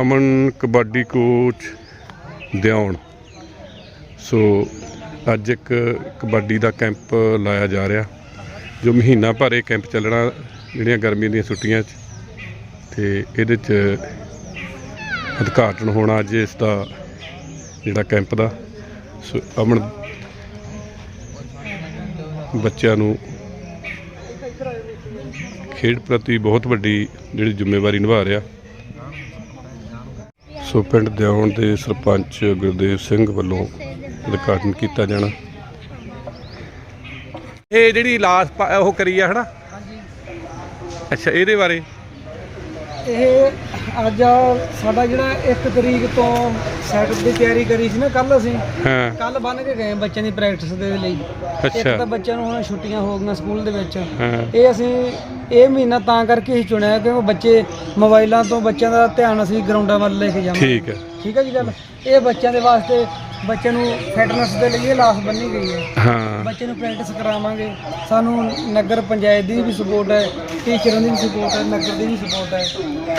ਅਮਨ kabaddi coach ਦਿਉਣ ਸੋ ਅੱਜ ਇੱਕ ਕਬੱਡੀ ਦਾ camp ਲਾਇਆ ਜਾ ਰਿਹਾ, ਜੋ ਮਹੀਨਾ ਭਰ ਇਹ ਕੈਂਪ ਚੱਲਣਾ, ਜਿਹੜੀਆਂ ਗਰਮੀਆਂ ਦੀਆਂ ਛੁੱਟੀਆਂ 'ਚ। ਤੇ ਇਹਦੇ 'ਚ ਉਦਘਾਟਨ ਹੋਣਾ ਅੱਜ ਇਸ ਦਾ ਜਿਹੜਾ ਕੈਂਪ ਦਾ। ਸੋ ਅਮਨ, ਬੱਚਿਆਂ ਨੂੰ ਖੇਡ ਪ੍ਰਤੀ ਬਹੁਤ ਵੱਡੀ ਜਿਹੜੀ ਜ਼ਿੰਮੇਵਾਰੀ ਨਿਭਾ ਰਿਹਾ। ਸੋ ਪਿੰਡ ਦਿਉਣ ਦੇ ਸਰਪੰਚ ਗੁਰਦੇਵ ਸਿੰਘ ਵੱਲੋਂ ਉਦਘਾਟਨ ਕੀਤਾ ਜਾਣਾ। ਇਹ ਜਿਹੜੀ ਲਾਸ ਪਾ- ਉਹ ਕਰੀ ਆ ਹਨਾ? ਅੱਛਾ ਇਹਦੇ ਬਾਰੇ? ਇਹ ਅੱਜ ਸਾਡਾ ਜਿਹੜਾ 1 ਤਰੀਕ ਤੋਂ ਸੈਟ ਦੀ ਤਿਆਰੀ ਕਰੀ ਸੀ ਨਾ ਕੱਲ ਅਸੀਂ। ਹਾਂ। ਕੱਲ ਬੰਨ ਕੇ ਗਏ ਬੱਚਿਆਂ ਦੀ ਪ੍ਰੈਕਟਿਸ ਦੇ ਲਈ। ਇੱਕ ਅੱਛਾ। ਤਾਂ ਬੱਚਿਆਂ ਨੂੰ ਹੁਣ ਛੁੱਟੀਆਂ ਹੋ ਗਈਆਂ ਸਕੂਲ ਦੇ ਵਿੱਚ। ਹਾਂ। ਇਹ ਅਸੀਂ ਇਹ ਮਹੀਨਾ ਤਾਂ ਕਰਕੇ ਹੀ ਚੁਣਿਆ ਕਿਉਂਕਿ ਬੱਚੇ ਮੋਬਾਈਲਾਂ ਤੋਂ ਬੱਚਿਆਂ ਦਾ ਧਿਆਨ ਅਸੀਂ ਗਰਾਊਂਡਾਂ ਵੱਲ ਲੈ ਕੇ ਜਾਵਾਂਗੇ। ਠੀਕ ਹੈ। ਠੀਕ ਹੈ ਜੀ ਗੱਲ? ਇਹ ਬੱਚਿਆਂ ਦੇ ਵਾਸਤੇ ਬੱਚਿਆਂ ਨੂੰ ਫਿਟਨੈਸ ਦੇ ਲਈ ਇਹ ਲਾਸ ਬੰਨੀ ਗਈ ਹੈ। ਹਾਂ। ਬੱਚੇ ਨੂੰ ਪ੍ਰੈਕਟਿਸ ਕਰਾਵਾਂਗੇ। ਸਾਨੂੰ ਨਗਰ ਪੰਚਾਇਤ ਦੀ ਵੀ ਸਪੋਰਟ ਹੈ ਟੀਚਰਾਂ ਦੀ ਵੀ ਸਪੋਰਟ ਹੈ ਨਗਰ ਦੀ ਵੀ ਸਪੋਰਟ ਹੈ।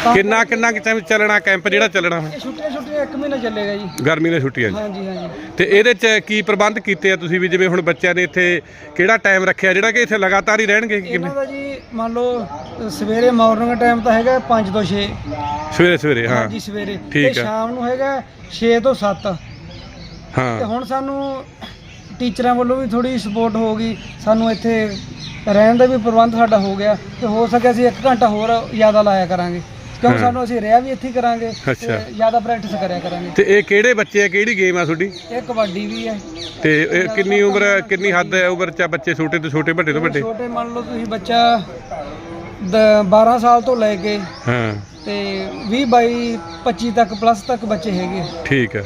ਤਾਂ ਕਿੰਨਾ ਕਿੰਨਾ ਕਿ ਟਾਈਮ ਚੱਲਣਾ ਕੈਂਪ ਜਿਹੜਾ ਚੱਲਣਾ ਹੁਣ? ਇਹ ਛੁੱਟੀਆਂ ਛੁੱਟੀਆਂ ਇੱਕ ਮਹੀਨਾ ਚੱਲੇਗਾ ਜੀ। ਗਰਮੀ ਦੀਆਂ ਛੁੱਟੀਆਂ 'ਚ ਹਾਂਜੀ ਹਾਂਜੀ। ਤੇ ਇਹਦੇ 'ਚ ਕੀ ਪ੍ਰਬੰਧ ਕੀਤੇ ਆ ਤੁਸੀਂ ਵੀ? ਜਿਵੇਂ ਹੁਣ ਬੱਚਿਆਂ ਨੇ ਇੱਥੇ ਕਿਹੜਾ ਟਾਈਮ ਰੱਖਿਆ? ਜਿਹੜਾ ਕਿ ਇੱਥੇ ਲਗਾਤਾਰ ਹੀ ਰਹਿਣਗੇ ਕਿ ਇਹਨਾਂ ਦਾ ਜੀ ਮੰਨ ਲਓ ਅ, ਸਵੇਰੇ ਮਾਰਨਿੰਗ ਟਾਈਮ ਤਾਂ ਹੈਗਾ 5 ਤੋਂ 6 ਸਵੇਰੇ ਸਵੇਰੇ ਹਾਂ। ਹਾਂਜੀ ਸਵੇਰੇ। ਠੀਕ। ਸ਼ਾਮ ਨੂੰ ਹੈਗਾ 6 ਤੋਂ 7 ਤੇ ਹਾਂ ਹੁਣ ਸਾਨੂੰ ਟੀਚਰਾਂ ਵੱਲੋਂ ਵੀ ਥੋੜੀ ਸਪੋਰਟ ਹੋ ਗਈ। ਸਾਨੂੰ ਇੱਥੇ ਰਹਿਣ ਦਾ ਵੀ ਪ੍ਰਬੰਧ ਸਾਡਾ ਹੋ ਗਿਆ। ਤੇ ਹੋ ਸਕੇ ਅਸੀਂ 1 ਘੰਟਾ ਹੋਰ ਜ਼ਿਆਦਾ ਲਾਇਆ ਕਰਾਂਗੇ। ਕਿਉਂਕਿ ਹਾਂ। ਸਾਨੂੰ ਅਸੀਂ ਰਿਹਾ ਵੀ ਇੱਥੇ ਹੀ ਕਰਾਂਗੇ ਅੱਛਾ। ਜ਼ਿਆਦਾ ਪ੍ਰੈਕਟਿਸ ਕਰਿਆ ਕਰਾਂਗੇ। ਤੇ ਇਹ ਕਿਹੜੇ ਬੱਚੇ ਆ ਕਿਹੜੀ ਗੇਮ ਆ ਤੁਹਾਡੀ? ਇਹ ਕਬੱਡੀ ਵੀ ਹੈ। ਤੇ ਇਹ ਕਿੰਨੀ ਉਮਰ ਕਿੰਨੀ ਹੱਦ ਹੈ ਉਮਰ ਚ ਆ ਬੱਚੇ ਛੋਟੇ ਤੋਂ ਛੋਟੇ ਵੱਡੇ ਤੋਂ ਵੱਡੇ? ਛੋਟੇ ਮੰਨ ਲਓ ਤੁਸੀਂ ਬੱਚਾ ਦ- 12 ਸਾਲ ਤੋਂ ਲੈ ਕੇ ਹਾਂ। ਤੇ 20 22 25 ਤੱਕ ਪਲੱਸ ਤੱਕ ਬੱਚੇ ਹੈਗੇ ਠੀਕ ਹੈ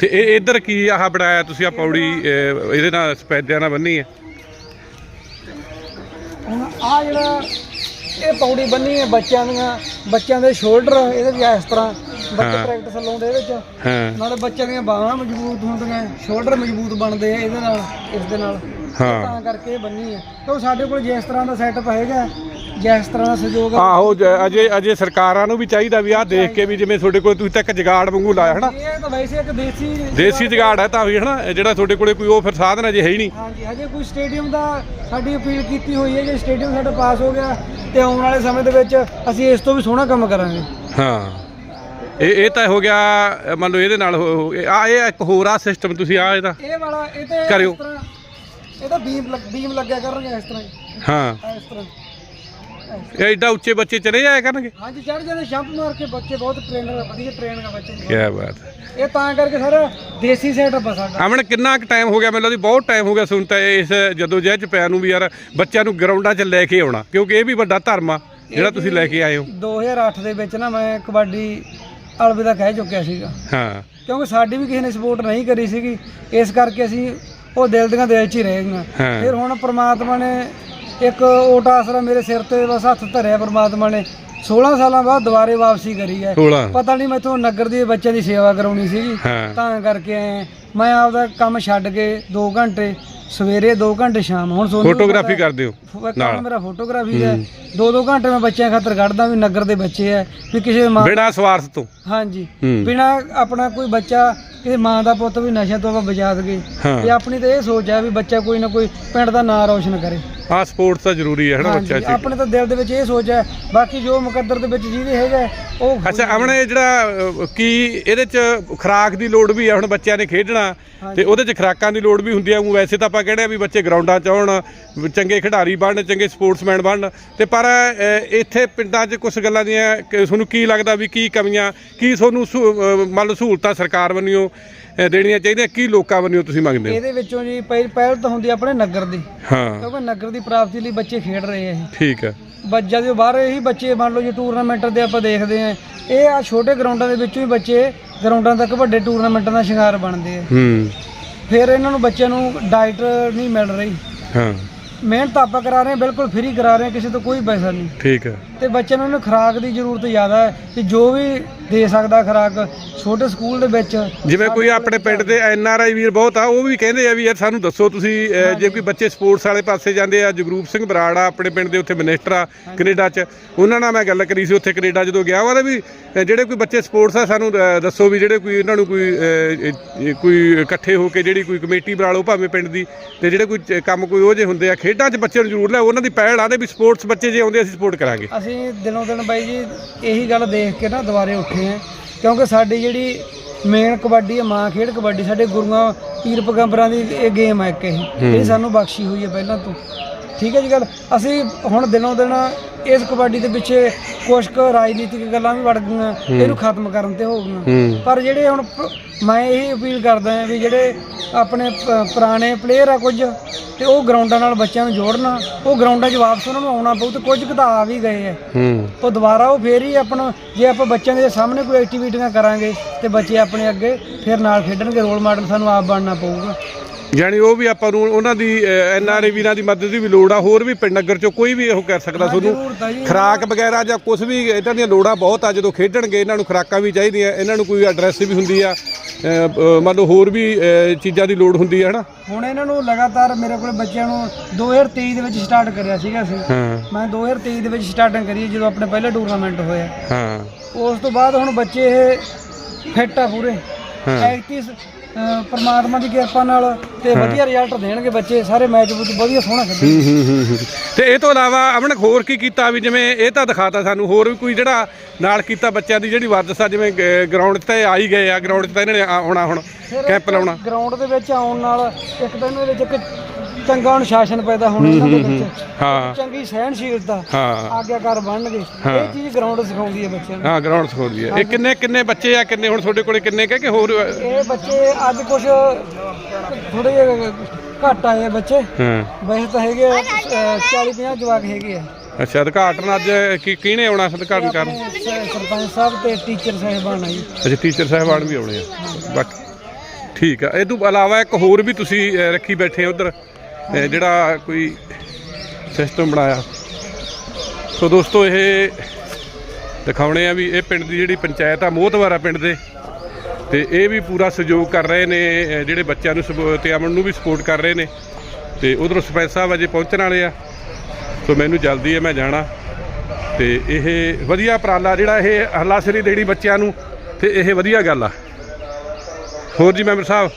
ਤੇ ਇਹ ਇੱਧਰ ਕੀ ਆਹ ਬਣਾਇਆ ਤੁਸੀਂ ਆ ਪੌੜੀ ਅਹ, ਇਹਦੇ ਨਾਲ ਸਪੈਦਿਆਂ ਨਾਲ ਬੰਨੀ ਹੈ ਹੁਣ ਆ ਜਿਹੜਾ ਇਹ ਪੌੜੀ ਬੰਨੀ ਹੈ ਬੱਚਿਆਂ ਦੀਆਂ ਬੱਚਿਆਂ ਦੇ ਸ਼ੋਲਡਰ ਇਹਦੇ ਵਿੱਚ ਇਸ ਤਰ੍ਹਾਂ। ਬੱਚੇ। ਪ੍ਰੈਕਟਿਸ ਲਾਉਂਦੇ ਇਹਦੇ ਵਿੱਚ। ਹਾਂ। ਨਾਲੇ ਬੱਚਿਆਂ ਦੀਆਂ ਬਾਹਾਂ ਮਜ਼ਬੂਤ ਹੁੰਦੀਆਂ ਸ਼ੋਲਡਰ ਮਜ਼ਬੂਤ ਬਣਦੇ ਆ ਇਹਦੇ ਨਾਲ ਇਸ ਦੇ ਨਾਲ। ਹਾਂ। ਤਾਂ ਕਰਕੇ ਇਹ ਬੰਨੀ ਹੈ। ਕਿਉਂ ਸਾਡੇ ਕੋਲ ਜਿਸ ਤਰ੍ਹਾਂ ਦਾ ਸੈਟਅਪ ਹੈਗਾ ਜਿਸ ਤਰ੍ਹਾਂ ਦਾ ਸਹਿਯੋਗ ਹੈ ਆਹੋ ਜ- ਅਜੇ ਅਜੇ ਸਰਕਾਰਾਂ ਨੂੰ ਵੀ ਚਾਹੀਦਾ ਵੀ ਆਹ ਦੇਖ ਕੇ ਵੀ ਜਿਵੇਂ ਤੁਹਾਡੇ ਕੋਲ ਤੁਸੀਂ ਤਾਂ ਇੱਕ ਜਗਾੜ ਵਾਂਗੂ ਲਾਇਆ ਹਨਾ? ਇਹ ਤਾਂ ਵੈਸੇ ਇੱਕ ਦੇਸੀ ਦੇਸੀ ਜਗਾੜ ਹੈ ਤਾਂ ਵੀ ਹਨਾ? ਇਹ ਜਿਹੜਾ ਤੁਹਾਡੇ ਕੋਲੇ ਕੋਈ ਉਹ ਫਿਰ ਸਾਧਨ ਅਜੇ ਹੈ ਹੀ ਨਹੀਂ। ਹਾਂਜੀ ਹਜੇ ਕੋਈ ਸਟੇਡੀਅਮ ਦਾ ਸਾਡੀ ਅਪੀਲ ਕੀਤੀ ਹੋਈ ਹੈ ਜੇ ਸਟੇਡੀਅਮ ਸਾਡਾ ਪਾਸ ਹੋ ਗਿਆ ਤੇ ਆਉਣ ਵਾਲੇ ਸਮੇਂ ਦੇ ਵਿੱਚ ਅਸੀਂ ਇਸ ਤੋਂ ਵੀ ਸੋਹਣਾ ਕੰਮ ਕਰਾਂਗੇ। ਹਾਂ। ਇਹ ਇਹ ਤਾਂ ਹੋ ਗਿਆ ਅ, ਮੰਨ ਲਓ ਇਹਦੇ ਨਾਲ ਆ ਇਹ ਇੱਕ ਹੋਰ ਆ ਸਿਸਟਮ ਤੁਸੀਂ ਆ ਇਹਦਾ ਇਹ ਵਾਲਾ ਇਹ ਤੇ ਕਰਿਓ। ਇਸ ਤਰ੍ਹਾਂ ਬੀਮ ਲੱਗ- ਬੀਮ ਲੱਗਿਆ ਕਰਨਗੇ ਇਸ ਤਰ੍ਹਾਂ ਹੀ, ਹਾਂ। ਇਸ ਤਰ੍ਹਾਂ ਇਹ ਐਡਾ ਉੱਚੇ ਬੱਚੇ ਚਲੇ ਜਾਇਆ ਕਰਨਗੇ? ਹਾਂਜੀ ਚੜ ਜਾਂਦੇ ਜੰਪ ਮਾਰ ਕੇ ਬੱਚੇ ਬਹੁਤ ਟ੍ਰੇਨਰ ਵਧੀਆ ਟ੍ਰੇਨਿੰਗ ਆ ਬੱਚੇ। ਕੀ ਬਾਤ ਹੈ। ਇਹ ਤਾਂ ਕਰਕੇ ਸਰ ਦੇਸੀ ਸੈਟਅਪ ਆ ਸਾਡਾ ਅਮਨ ਕਿੰਨਾ ਕੁ ਟਾਈਮ ਹੋ ਗਿਆ? ਮੈਨੂੰ ਲੱਗਦੀ ਬਹੁਤ ਟਾਈਮ ਹੋ ਗਿਆ ਸੁਣ ਤਾਂ ਇਸ ਜਦੋਂ ਜਹਿ ਚ ਪਿਆ ਨੂੰ ਵੀ ਯਾਰ ਬੱਚਿਆਂ ਨੂੰ ਗਰਾਊਂਡਾਂ 'ਚ ਲੈ ਕੇ ਆਉਣਾ। ਕਿਉਂਕਿ ਇਹ ਵੀ ਵੱਡਾ ਧਰਮ ਆ ਜਿਹੜਾ ਤੁਸੀਂ ਲੈ ਕੇ ਆਏ ਹੋ। 2008 ਦੇ ਵਿੱਚ ਨਾ ਮੈਂ ਕਬੱਡੀ ਅਲਵਿਦਾ ਕਹਿ ਚੁੱਕਿਆ ਸੀਗਾ। ਹਾਂ। ਕਿਉਂਕਿ ਸਾਡੀ ਵੀ ਕਿਸੇ ਨੇ ਸਪੋਰਟ ਨਹੀਂ ਕਰੀ ਸੀਗੀ ਇਸ ਕਰਕੇ ਅਸੀਂ ਉਹ ਦਿਲ ਦੀਆਂ ਦਿਲ 'ਚ ਹੀ ਰਹਿ ਗਈਆਂ। ਹਾਂ। ਫਿਰ ਹੁਣ ਪ੍ਰਮਾਤਮਾ ਨੇ ਇੱਕ ਓਟ ਆਸਰਾ ਮੇਰੇ ਸਿਰ ਤੇ ਬਸ ਹੱਥ ਧਰਿਆ ਪ੍ਰਮਾਤਮਾ ਨੇ। 16 ਸਾਲਾਂ ਬਾਅਦ ਦੁਬਾਰੇ ਵਾਪਸੀ ਕਰੀ ਹੈ। 16 ਪਤਾ ਨਹੀਂ ਮੈਥੋਂ ਨਗਰ ਦੇ ਬੱਚਿਆਂ ਦੀ ਸੇਵਾ ਕਰਾਉਣੀ ਸੀਗੀ। ਹਾਂ। ਤਾਂ ਕਰਕੇ ਆਏ ਹਾਂ। ਮੈਂ ਆਪਦਾ ਕੰਮ ਛੱਡ ਕੇ 2 ਘੰਟੇ ਸਵੇਰੇ 2 ਘੰਟੇ ਸ਼ਾਮ ਹੁਣ ਸੋਨੂੰ ਫੋਟੋਗ੍ਰਾਫੀ ਕਰਦੇ ਹੋ ਨਾਲ। ਮੇਰਾ ਫੋਟੋਗ੍ਰਾਫੀ ਹੈ। 2-2 ਘੰਟੇ ਮੈਂ ਬੱਚਿਆਂ ਖਾਤਰ ਕੱਢਦਾ ਵੀ ਨਗਰ ਦੇ ਬੱਚੇ ਹੈ ਵੀ ਕਿਸੇ ਮਾਂ ਬਿਨਾਂ ਸਵਾਰਥ ਤੋਂ। ਹਾਂਜੀ। ਹੂੰ। ਬਿਨਾ ਆਪਣਾ ਕੋਈ ਬੱਚਾ ਕਿਸੇ ਮਾਂ ਦਾ ਪੁੱਤ ਵੀ ਨਸ਼ੇ ਤੋਂ ਆਪਾਂ ਬਚਾ ਹਾਂ। ਤੇ ਆਪਣੀ ਤਾਂ ਇਹ ਸੋਚ ਹੈ ਵੀ ਬੱਚਾ ਕੋਈ ਨਾ ਕੋਈ ਪਿੰਡ ਦਾ ਨਾਂ ਰੌਸ਼ਨ ਕਰੇ। ਆ ਸਪੋਰਟਸ ਤਾਂ ਜ਼ਰੂਰੀ ਹੈ ਹਨਾ ਬੱਚਾ ਚ ਆਪਣੇ ਤਾਂ ਦਿਲ ਦੇ ਵਿੱਚ ਇਹ ਸੋਚ ਹੈ ਬਾਕੀ ਜੋ ਮੁਕੱਦਰ ਦੇ ਵਿੱਚ ਜਿਹਦੇ ਹੈਗਾ ਉਹ ਅੱਛਾ ਇਹ ਜਿਹੜਾ ਕੀ ਇਹਦੇ ਚ ਖੁਰਾਕ ਦੀ ਲੋੜ ਵੀ ਆ ਹੁਣ ਬੱਚਿਆਂ ਨੇ ਖੇਡਣਾ ਤੇ ਉਹਦੇ ਚ ਖੁਰਾਕਾਂ ਦੀ ਲੋੜ ਵੀ ਹੁੰਦੀ ਆ ਊਂ ਵੈਸੇ ਤਾਂ ਆਪਾਂ ਕਹਿੰਦੇ ਆ ਵੀ ਬੱਚੇ ਗਰਾਊਂਡਾਂ 'ਚ ਆਉਣ ਚੰਗੇ ਖਿਡਾਰੀ ਬਣਨ ਚੰਗੇ ਸਪੋਰਟਸਮੈਨ ਬਣਨ। ਤੇ ਪਰ ਇੱਥੇ ਪਿੰਡਾਂ 'ਚ ਕੁਝ ਗੱਲਾਂ ਦੀਆਂ ਤੁਹਾਨੂੰ ਕੀ ਲੱਗਦਾ ਵੀ ਕੀ ਕਮੀਆਂ ਕੀ ਤੁਹਾਨੂੰ ਮੰਨ ਲਓ ਸਹੂਲਤਾਂ ਸਰਕਾਰ ਵੱਲੋਂ ਦੇਣੀਆਂ ਚਾਹੀਦੀਆਂ ਕੀ ਲੋਕਾਂ ਵੱਲੋਂ ਤੁਸੀਂ ਮੰਗਦੇ ਹੋ? ਇਹਦੇ ਵਿੱਚੋਂ ਜੀ ਪਹਿਲ ਪਹਿਲ ਤਾਂ ਹੁੰਦੀ ਆਪਣੇ ਨਗਰ ਦੀ। ਹਾਂ। ਕਿਉਂਕਿ ਨਗਰ ਦੀ ਪ੍ਰਾਪਤੀ ਲਈ ਬੱਚੇ ਖੇਡ ਰਹੇ ਆ ਠੀਕ ਹੈ ਬੱਚਾ ਦੇ ਬਾਹਰ ਇਹੀ ਬੱਚੇ ਮੰਨ ਲਓ ਜੀ ਟੂਰਨਾਮੈਂਟ ਦੇ ਆਪਾਂ ਦੇਖਦੇ ਆ। ਇਹ ਆ ਛੋਟੇ ਗਰਾਊਂਡਾਂ ਦੇ ਵਿੱਚੋਂ ਹੀ ਬੱਚੇ ਗਰਾਊਂਡਾਂ ਤੱਕ ਵੱਡੇ ਟੂਰਨਾਮੈਂਟਾਂ ਦਾ ਸ਼ਿੰਗਾਰ ਬਣਦੇ ਆ। ਹੂੰ। ਫਿਰ ਇਹਨਾਂ ਨੂੰ ਬੱਚਿਆਂ ਨੂੰ ਡਾਈਟ ਨਹੀਂ ਮਿਲ ਰਹੀ। ਹਾਂ। ਮਿਹਨਤ ਆਪਾਂ ਕਰਾ ਰਹੇ ਹਾਂ ਬਿਲਕੁਲ ਫ੍ਰੀ ਕਰਾ ਰਹੇ ਹਾਂ ਕਿਸੇ ਤੋਂ ਕੋਈ ਪੈਸਾ ਨਹੀਂ। ਠੀਕ ਹੈ। ਤੇ ਬੱਚਿਆਂ ਨੂੰ ਉਹਨੂੰ ਖੁਰਾਕ ਦੀ ਜ਼ਰੂਰਤ ਜ਼ਿਆਦਾ ਹੈ ਤੇ ਜੋ ਵੀ ਦੇ ਸਕਦਾ ਖੁਰਾਕ ਛੋਟੇ ਸਕੂਲ ਦੇ ਵਿੱਚ। ਜਿਵੇਂ ਕੋਈ ਆਪਣੇ ਪਿੰਡ ਦੇ ਐਨ ਆਰ ਆਈ ਵੀਰ ਬਹੁਤ ਆ ਉਹ ਵੀ ਕਹਿੰਦੇ ਆ ਵੀ ਯਾਰ ਸਾਨੂੰ ਦੱਸੋ ਤੁਸੀਂ ਅਹ, ਜੇ ਕੋਈ ਬੱਚੇ ਸਪੋਰਟਸ ਵਾਲੇ ਪਾਸੇ ਜਾਂਦੇ ਆ ਜਗਰੂਪ ਸਿੰਘ ਬਰਾੜ ਆ ਆਪਣੇ ਪਿੰਡ ਦੇ ਉੱਥੇ ਮਿਨਿਸਟਰ ਆ ਕੈਨੇਡਾ 'ਚ ਉਹਨਾਂ ਨਾਲ ਮੈਂ ਗੱਲ ਕਰੀ ਸੀ ਉੱਥੇ ਕੈਨੇਡਾ ਜਦੋਂ ਗਿਆ ਉਹਦੇ ਵੀ ਜਿਹੜੇ ਕੋਈ ਬੱਚੇ ਸਪੋਰਟਸ ਆ ਸਾਨੂੰ ਦੱਸੋ ਵੀ ਜਿਹੜੇ ਕੋਈ ਇਹਨਾਂ ਨੂੰ ਕੋਈ ਕੋਈ ਇਕੱਠੇ ਹੋ ਕੇ ਜਿਹੜੀ ਕੋਈ ਕਮੇਟੀ ਬਣਾ ਲਓ ਭਾਵੇਂ ਪਿੰਡ ਦੀ ਤੇ ਜਿਹੜੇ ਕੋਈ ਕੰਮ ਕੋਈ ਉਹ ਜੇ ਹੁੰਦੇ ਆ ਖੇਡਾਂ 'ਚ ਬੱਚੇ ਨੂੰ ਜ਼ਰੂਰ ਲੈ ਉਹਨਾਂ ਦੀ ਪਹਿਲ ਆ ਦੇ ਵੀ ਸਪੋਰਟਸ ਬੱਚੇ ਜੇ ਆਉਂਦੇ ਅਸੀਂ ਸਪੋਰਟ ਕਰਾਂਗੇ। ਅਸੀਂ ਦਿਨੋਂ ਦਿਨ ਬਾਈ ਜੀ ਇਹੀ ਗੱਲ ਦੇਖ ਕੇ ਨਾ ਦੁਬਾਰੇ ਉੱਠੇ ਆ ਕਿਉਂਕਿ ਸਾਡੀ ਜਿਹੜੀ ਮੇਨ ਕਬੱਡੀ ਹੈ ਮਾਂ ਖੇਡ ਕਬੱਡੀ ਸਾਡੇ ਗੁਰੂਆਂ ਪੀਰ ਪਗੰਬਰਾਂ ਦੀ ਇਹ ਗੇਮ ਹੈ ਇੱਕ ਇਹ। ਇਹ ਸਾਨੂੰ ਬਖਸ਼ੀ ਹੋਈ ਹੈ ਪਹਿਲਾਂ ਤੋਂ। ਠੀਕ ਹੈ ਜੀ ਗੱਲ? ਅਸੀਂ ਹੁਣ ਦਿਨੋਂ ਦਿਨ ਇਸ ਕਬੱਡੀ ਦੇ ਪਿੱਛੇ ਕੁਝ ਕੁ ਰਾਜਨੀਤਿਕ ਗੱਲਾਂ ਵੀ ਵੜ ਗਈਆਂ। ਇਹਨੂੰ ਖਤਮ ਕਰਨ ਤੇ ਹੋ ਗਈਆਂ। ਪਰ ਜਿਹੜੇ ਹੁਣ ਮੈਂ ਇਹ ਅਪੀਲ ਕਰਦਾ ਹਾਂ ਵੀ ਜਿਹੜੇ ਆਪਣੇ ਪੁਰਾਣੇ ਪਲੇਅਰ ਆ ਕੁਝ ਤੇ ਉਹ ਗਰਾਊਂਡਾਂ ਨਾਲ ਬੱਚਿਆਂ ਨੂੰ ਜੋੜਨਾ। ਉਹ ਗਰਾਊਂਡਾਂ 'ਚ ਵਾਪਸ ਉਹਨਾਂ ਨੂੰ ਆਉਣਾ ਪਊ ਤੇ ਕੁਝ ਕੁ ਤਾਂ ਆ ਵੀ ਗਏ ਆ। ਹੂੰ। ਉਹ ਦੁਬਾਰਾ ਉਹ ਫੇਰ ਹੀ ਆਪਣਾ ਜੇ ਆਪਾਂ ਬੱਚਿਆਂ ਦੇ ਸਾਹਮਣੇ ਕੋਈ ਐਕਟੀਵਿਟੀਆਂ ਕਰਾਂਗੇ ਤੇ ਬੱਚੇ ਆਪਣੇ ਅੱਗੇ ਫਿਰ ਨਾਲ ਖੇਡਣਗੇ। ਰੋਲ ਮਾਡਲ ਸਾਨੂੰ ਆਪ ਬਣਨਾ ਪਊਗਾ। ਯਾਨੀ ਉਹ ਵੀ ਆਪਾਂ ਨੂੰ ਉਹਨਾਂ ਦੀ ਐਨ ਆਰ ਆਈ ਵੀਰਾਂ ਦੀ ਮਦਦ ਦੀ ਵੀ ਲੋੜ ਆ ਹੋਰ ਵੀ ਪਿੰਡ ਨਗਰ ਚੋਂ ਕੋਈ ਵੀ ਇਹੋ ਕਰ ਸਕਦਾ ਤੁਹਾਨੂੰ। ਖਰਾਕ ਵਗੈਰਾ ਜਾਂ ਕੁਝ ਵੀ ਇਹਨਾਂ ਦੀਆਂ ਲੋੜਾਂ ਬਹੁਤ ਆ ਜਦੋਂ ਖੇਡਣਗੇ ਇਹਨਾਂ ਨੂੰ ਖਰਾਕਾਂ ਵੀ ਚਾਹੀਦੀਆਂ ਇਹਨਾਂ ਨੂੰ ਕੋਈ ਐਡਰੈਸ ਵੀ ਹੁੰਦੀ ਆ ਮੰਨ ਲਓ ਹੋਰ ਵੀ ਚੀਜ਼ਾਂ ਦੀ ਲੋੜ ਹੁੰਦੀ ਹੈ ਹਨਾ? ਹੁਣ ਇਹਨਾਂ ਨੂੰ ਲਗਾਤਾਰ ਮੇਰੇ ਕੋਲ ਬੱਚਿਆਂ ਨੂੰ 2023 ਦੇ ਵਿੱਚ ਸਟਾਰਟ ਕਰਿਆ ਸੀਗਾ ਅਸੀਂ। ਮੈਂ 2023 ਦੇ ਵਿੱਚ ਸਟਾਰਟਿੰਗ ਕਰੀ ਜਦੋਂ ਆਪਣੇ ਪਹਿਲੇ ਟੂਰਨਾਮੈਂਟ ਹੋਇਆ। ਹਾਂ। ਉਸ ਤੋਂ ਬਾਅਦ ਹੁਣ ਬੱਚੇ ਇਹ ਫਿੱਟ ਆ ਪੂਰੇ। ਐਕਟਿਵ ਪਰਮਾਤਮਾ ਦੀ ਕਿਰਪਾ ਨਾਲ ਤੇ ਵਧੀਆ ਰਿਜ਼ਲਟ ਦੇਣਗੇ ਬੱਚੇ ਸਾਰੇ ਮੈਚ ਵਿੱਚ ਵਧੀਆ ਸੋਹਣਾ ਖੇਡਣਗੇ। ਹੂੰ ਹੂੰ ਹੂੰ ਹੂੰ। ਤੇ ਇਹ ਤੋਂ ਇਲਾਵਾ ਅਮਨ ਹੋਰ ਕੀ ਕੀਤਾ ਵੀ ਜਿਵੇਂ ਇਹ ਤਾਂ ਦਿਖਾਤਾ ਸਾਨੂੰ ਹੋਰ ਵੀ ਕੋਈ ਜਿਹੜਾ ਨਾਲ ਕੀਤਾ ਬੱਚਿਆਂ ਦੀ ਜਿਹੜੀ ਵਰਜਸ ਆ ਜਿਵੇਂ ਗਰਾਊਂਡ ਤੇ ਆ ਹੀ ਗਏ ਆ ਗਰਾਊਂਡ 'ਚ ਤਾਂ ਇਹਨਾਂ ਨੇ ਆ- ਆਉਣਾ ਹੁਣ ਕੈਂਪ ਲਾਉਣਾ। ਗਰਾਊਂਡ ਦੇ ਵਿੱਚ ਆਉਣ ਨਾਲ ਇੱਕ ਤਾਂ ਇਹਨਾਂ ਦੇ ਵਿੱਚ ਇੱਕ ਚੰਗਾ ਅਨੁਸ਼ਾਸਨ ਪੈਦਾ ਹੋਣਾ ਇਹਨਾਂ ਦੇ ਵਿੱਚ। ਹਾਂ। ਚੰਗੀ ਸਹਿਣਸ਼ੀਲਤਾ ਹਾਂ। ਆਗਿਆਕਾਰ ਬਣਨਗੇ ਇਹ ਚੀਜ਼ ਗਰਾਊਂਡ ਸਿਖਾਉਂਦੀ ਹੈ ਬੱਚਿਆਂ ਨੂੰ। ਹਾਂ ਗਰਾਊਂਡ ਸਿਖਾਉਂਦੀ ਹੈ। ਇਹ ਕਿੰਨੇ ਕਿੰਨੇ ਬੱਚੇ ਆ? ਕਿੰਨੇ ਹੁਣ ਤੁਹਾਡੇ ਕੋਲੇ ਕਿੰਨੇ ਕਹਿ ਕੇ ਹੋਰ? ਇਹ ਬੱਚੇ ਅੱਜ ਕੁਝ ਥੋੜੇ ਜਿਹੇ ਘੱਟ ਆਏ ਆ ਬੱਚੇ। ਹਾਂ। ਵੈਸੇ ਤਾਂ ਹੈਗੇ 40 50 ਜਵਾਕ ਹੈਗੇ ਆ। ਅੱਛਾ ਉਦਘਾਟਨ ਅੱਜ ਕੀ ਕਿਹਨੇ ਆਉਣਾ ਉਦਘਾਟਨ ਕਰਨ? ਸਰਪੰਚ ਸਾਹਿਬ ਤੇ ਟੀਚਰ ਸਾਹਿਬਾਨ ਆ ਜੀ। ਅੱਛਾ ਟੀਚਰ ਸਾਹਿਬਾਨ ਵੀ ਆਉਣੇ ਆ। ਬਾਕੀ ਠੀਕ ਆ। ਇਹ ਤੋਂ ਇਲਾਵਾ ਇੱਕ ਹੋਰ ਵੀ ਤੁਸੀਂ ਰੱਖੀ ਬੈਠੇ ਉਧਰ। ਜਿਹੜਾ ਕੋਈ ਸਿਸਟਮ ਬਣਾਇਆ। ਸੋ ਦੋਸਤੋ, ਇਹ ਦਿਖਾਉਣੇ ਆ ਵੀ ਇਹ ਪਿੰਡ ਦੀ ਜਿਹੜੀ ਪੰਚਾਇਤ ਆ, ਮੋਹਤਵਾਰਾ ਪਿੰਡ ਦੇ। ਤੇ ਇਹ ਵੀ ਪੂਰਾ ਸਹਿਯੋਗ ਕਰ ਰਹੇ ਨੇ ਜਿਹੜੇ ਬੱਚਿਆਂ ਨੂੰ ਸਪੋ- ਤੇ ਅਮਨ ਨੂੰ ਵੀ ਸਪੋਰਟ ਕਰ ਰਹੇ ਨੇ। ਤੇ ਉਧਰੋਂ ਸਰਪੰਚ ਸਾਹਿਬ ਅਜੇ ਪਹੁੰਚਣ ਵਾਲੇ ਆ। ਸੋ ਮੈਨੂੰ ਜਲਦੀ ਹੈ ਮੈਂ ਜਾਣਾ। ਤੇ ਇਹ ਵਧੀਆ ਉਪਰਾਲਾ ਜਿਹੜਾ ਇਹ ਹੱਲਾਸ਼ੇਰੀ ਦੇਣੀ ਬੱਚਿਆਂ ਨੂੰ, ਤੇ ਇਹ ਵਧੀਆ ਗੱਲ ਆ। ਹੋਰ ਜੀ ਮੈਂਬਰ ਸਾਹਿਬ?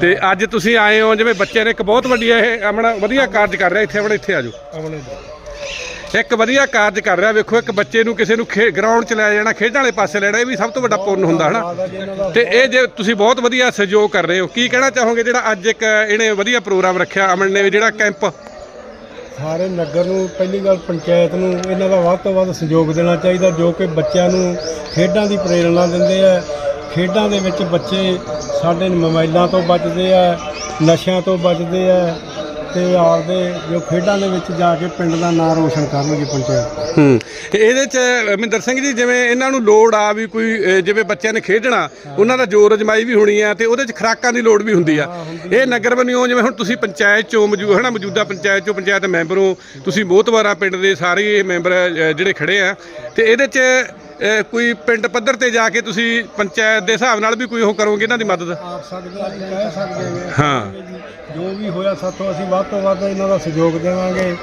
ਤੇ ਅੱਜ ਤੁਸੀਂ ਆਏ ਹੋ ਜਿਵੇਂ ਬੱਚਿਆਂ ਨੇ ਇੱਕ ਬਹੁਤ ਵੱਡੀ ਇਹ ਆਪਣਾ ਵਧੀਆ ਕਾਰਜ ਕਰ ਰਿਹਾ ਇੱਥੇ ਆਪਣੇ ਇੱਥੇ ਆਜੋ ਇੱਕ ਵਧੀਆ ਕਾਰਜ ਕਰ ਰਿਹਾ ਵੇਖੋ ਇੱਕ ਬੱਚੇ ਨੂੰ ਕਿਸੇ ਨੂੰ ਗਰਾਊਂਡ 'ਚ ਲੈ ਜਾਣਾ ਖੇਡਾਂ ਵਾਲੇ ਪਾਸੇ ਲੈਣਾ ਇਹ ਵੀ ਸਭ ਤੋਂ ਵੱਡਾ ਪੁੰਨ ਹੁੰਦਾ ਹਨਾ? ਤੇ ਇਹ ਜੇ ਤੁਸੀਂ ਬਹੁਤ ਵਧੀਆ ਸਹਿਯੋਗ ਕਰ ਰਹੇ ਹੋ ਕੀ ਕਹਿਣਾ ਚਾਹੋਗੇ ਜਿਹੜਾ ਅੱਜ ਇੱਕ ਇਹਨੇ ਵਧੀਆ ਪ੍ਰੋਗਰਾਮ ਰੱਖਿਆ ਅਮਨ ਨੇ ਜਿਹੜਾ ਕੈਂਪ? ਸਾਰੇ ਨਗਰ ਨੂੰ ਪਹਿਲੀ ਗੱਲ ਪੰਚਾਇਤ ਨੂੰ ਇਹਨਾਂ ਦਾ ਵੱਧ ਤੋਂ ਵੱਧ ਸਹਿਯੋਗ ਦੇਣਾ ਚਾਹੀਦਾ ਜੋ ਕਿ ਬੱਚਿਆਂ ਨੂੰ ਖੇਡਾਂ ਦੀ ਪ੍ਰੇਰਣਾ ਦਿੰਦੇ ਆ ਖੇਡਾਂ ਦੇ ਵਿੱਚ ਬੱਚੇ ਸਾਡੇ ਮੋਬਾਈਲਾਂ ਤੋਂ ਬਚਦੇ ਆ ਨਸ਼ਿਆਂ ਤੋਂ ਬਚਦੇ ਆ ਤੇ ਆਪਦੇ ਜੋ ਖੇਡਾਂ ਦੇ ਵਿੱਚ ਜਾ ਕੇ ਪਿੰਡ ਦਾ ਨਾਂ ਰੋਸ਼ਨ ਕਰਨਗੇ ਪੰਚਾਇਤ। ਹੂੰ ਇਹਦੇ ਚ ਮਹਿੰਦਰ ਸਿੰਘ ਜੀ ਜਿਵੇਂ ਇਹਨਾਂ ਨੂੰ ਲੋੜ ਆ ਵੀ ਕੋਈ ਅਹ, ਜਿਵੇਂ ਬੱਚਿਆਂ ਨੇ ਖੇਡਣਾ ਉਹਨਾਂ ਦਾ ਜੋਰ ਅਜਮਾਈ ਵੀ ਹੋਣੀ ਆ ਤੇ ਉਹਦੇ ਚ ਖਰਾਕਾਂ ਦੀ ਲੋੜ ਵੀ ਹੁੰਦੀ ਆ। ਇਹ ਨਗਰ ਬਣਿਓ ਜਿਵੇਂ ਹੁਣ ਤੁਸੀਂ ਪੰਚਾਇਤ ਚੋਂ ਮੌਜੂਦ ਹਨਾ ਮੌਜੂਦਾ ਪੰਚਾਇਤ ਚੋਂ ਪੰਚਾਇਤ ਮੈਂਬਰ ਹੋ ਤੁਸੀਂ ਮੋਹਤਵਾਰਾ ਪਿੰਡ ਦੇ ਸਾਰੇ ਇਹ ਮੈਂਬਰ ਜਿਹੜੇ ਖੜੇ ਆ ਤੇ ਇਹਦੇ ਚ ਕੋਈ ਪਿੰਡ ਪੱਧਰ ਤੇ ਜਾ ਕੇ ਤੁਸੀਂ ਪੰਚਾਇਤ ਦੇ ਹਿਸਾਬ ਨਾਲ ਵੀ ਕੋਈ ਉਹ ਕਰੋਗੇ ਇਹਨਾਂ ਦੀ ਮਦਦ? ਆਪ ਸਕਦੇ ਆ ਜੀ ਕਹਿ ਸਕਦੇ ਹਾਂ। ਹਾਂ। ਜੋ ਵੀ ਹੋਇਆ ਸਾਥੋਂ ਅਸੀਂ ਵੱਧ ਤੋਂ ਵੱਧ ਇਹਨਾਂ ਦਾ ਸਹਿਯੋਗ ਦੇਵਾਂਗੇ।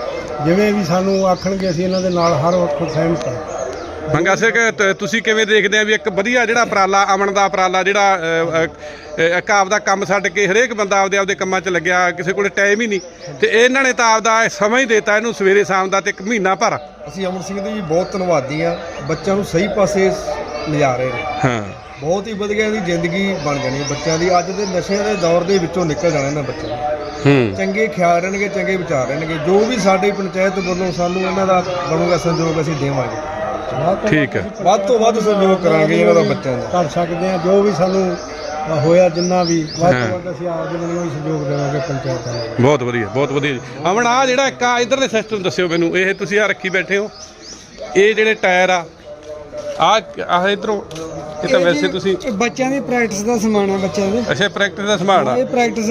ਜਿਵੇਂ ਵੀ ਸਾਨੂੰ ਆਖਣਗੇ ਅਸੀਂ ਇਹਨਾਂ ਦੇ ਨਾਲ ਹਰ ਵਕਤ ਸਹਿਮਤ ਹਾਂ। ਮੰਗਾ ਸਿੰਘ ਤ- ਤੁਸੀਂ ਕਿਵੇਂ ਦੇਖਦੇ ਆ ਵੀ ਇੱਕ ਵਧੀਆ ਜਿਹੜਾ ਉਪਰਾਲਾ ਅਮਨ ਦਾ ਉਪਰਾਲਾ ਜਿਹੜਾ ਅਹ, ਅਹ, ਇੱਕ ਆਪਦਾ ਕੰਮ ਛੱਡ ਕੇ ਹਰੇਕ ਬੰਦਾ ਆਪਦੇ ਆਪਦੇ ਕੰਮਾਂ 'ਚ ਲੱਗਿਆ ਕਿਸੇ ਕੋਲੇ ਟਾਈਮ ਹੀ ਨਹੀਂ। ਤੇ ਇਹਨਾਂ ਨੇ ਤਾਂ ਆਪਦਾ ਸਮਾਂ ਹੀ ਦਿੱਤਾ ਇਹਨੂੰ ਸਵੇਰੇ ਸ਼ਾਮ ਦਾ ਤੇ ਇੱਕ ਮਹੀਨਾ ਭਰ। ਅਸੀਂ ਅਮਰ ਸਿੰਘ ਦੇ ਜੀ ਬਹੁਤ ਧੰਨਵਾਦੀ ਆ ਬੱਚਿਆਂ ਨੂੰ ਸਹੀ ਪਾਸੇ ਲਿਜਾ ਰਹੇ ਨੇ। ਹਾਂ। ਬਹੁਤ ਹੀ ਵਧੀਆ ਦੀ ਜ਼ਿੰਦਗੀ ਬਣ ਜਾਣੀ ਹੈ ਬੱਚਿਆਂ ਦੀ। ਅੱਜ ਦੇ ਨਸ਼ਿਆਂ ਦੇ ਦੌਰ ਦੇ ਵਿੱਚੋਂ ਨਿਕਲ ਜਾਣਾ ਇਹਨਾਂ ਬੱਚਿਆਂ ਨੇ। ਹੂੰ। ਚੰਗੇ ਖਿਆਲ ਰਹਿਣਗੇ ਚੰਗੇ ਵਿਚਾਰ ਰਹਿਣਗੇ। ਜੋ ਵੀ ਸਾਡੀ ਪੰਚਾਇਤ ਵੱਲੋਂ ਸਾਨੂੰ ਇਹਨਾਂ ਦਾ ਬਣੂਗਾ ਸੰਯੋਗ ਅਸੀਂ ਦੇਵਾਂਗੇ। ਠੀਕ ਹੈ। ਵੱਧ ਤੋਂ ਵੱਧ ਸਹਿਯੋਗ ਕਰਾਂਗੇ ਇਹਨਾਂ ਦਾ ਬੱਚਿਆਂ ਦਾ। ਕਰ ਸਕਦੇ ਹਾਂ ਜੋ ਵੀ ਸਾਨੂੰ ਹੋਇਆ ਜਿੰਨਾ ਵੀ ਵੱਧ ਤੋਂ ਵੱਧ ਅਸੀਂ ਆਪਦੇ ਵੱਲੋਂ ਹੀ ਸਹਿਯੋਗ ਦੇਵਾਂਗੇ ਪੰਚਾਇਤਾਂ ਨੂੰ ਬਹੁਤ ਵਧੀਆ ਬਹੁਤ ਵਧੀਆ। ਜੀ ਅਮਨ ਆ ਜਿਹੜਾ ਇੱਕ ਆ ਇਧਰਲੇ ਸਿਸਟਮ ਦੱਸਿਓ ਮੈਨੂੰ। ਇਹ ਤੁਸੀਂ ਆ ਰੱਖੀ ਬੈਠੇ ਹੋ। ਇਹ ਜਿਹੜੇ ਟਾਇਰ ਆ ਆ ਆਹ ਇਧਰੋਂ ਇਹ ਤਾਂ ਵੈਸੇ ਤੁਸੀਂ ਇਹ ਬੱਚਿਆਂ ਦੀ ਪ੍ਰੈਕਟਿਸ ਦਾ ਸਮਾਨ ਹੈ ਬੱਚਿਆਂ ਦੇ। ਅੱਛਾ ਪ੍ਰੈਕਟਿਸ ਦਾ ਸਮਾਨ ਆ। ਇਹ ਪ੍ਰੈਕਟਿਸ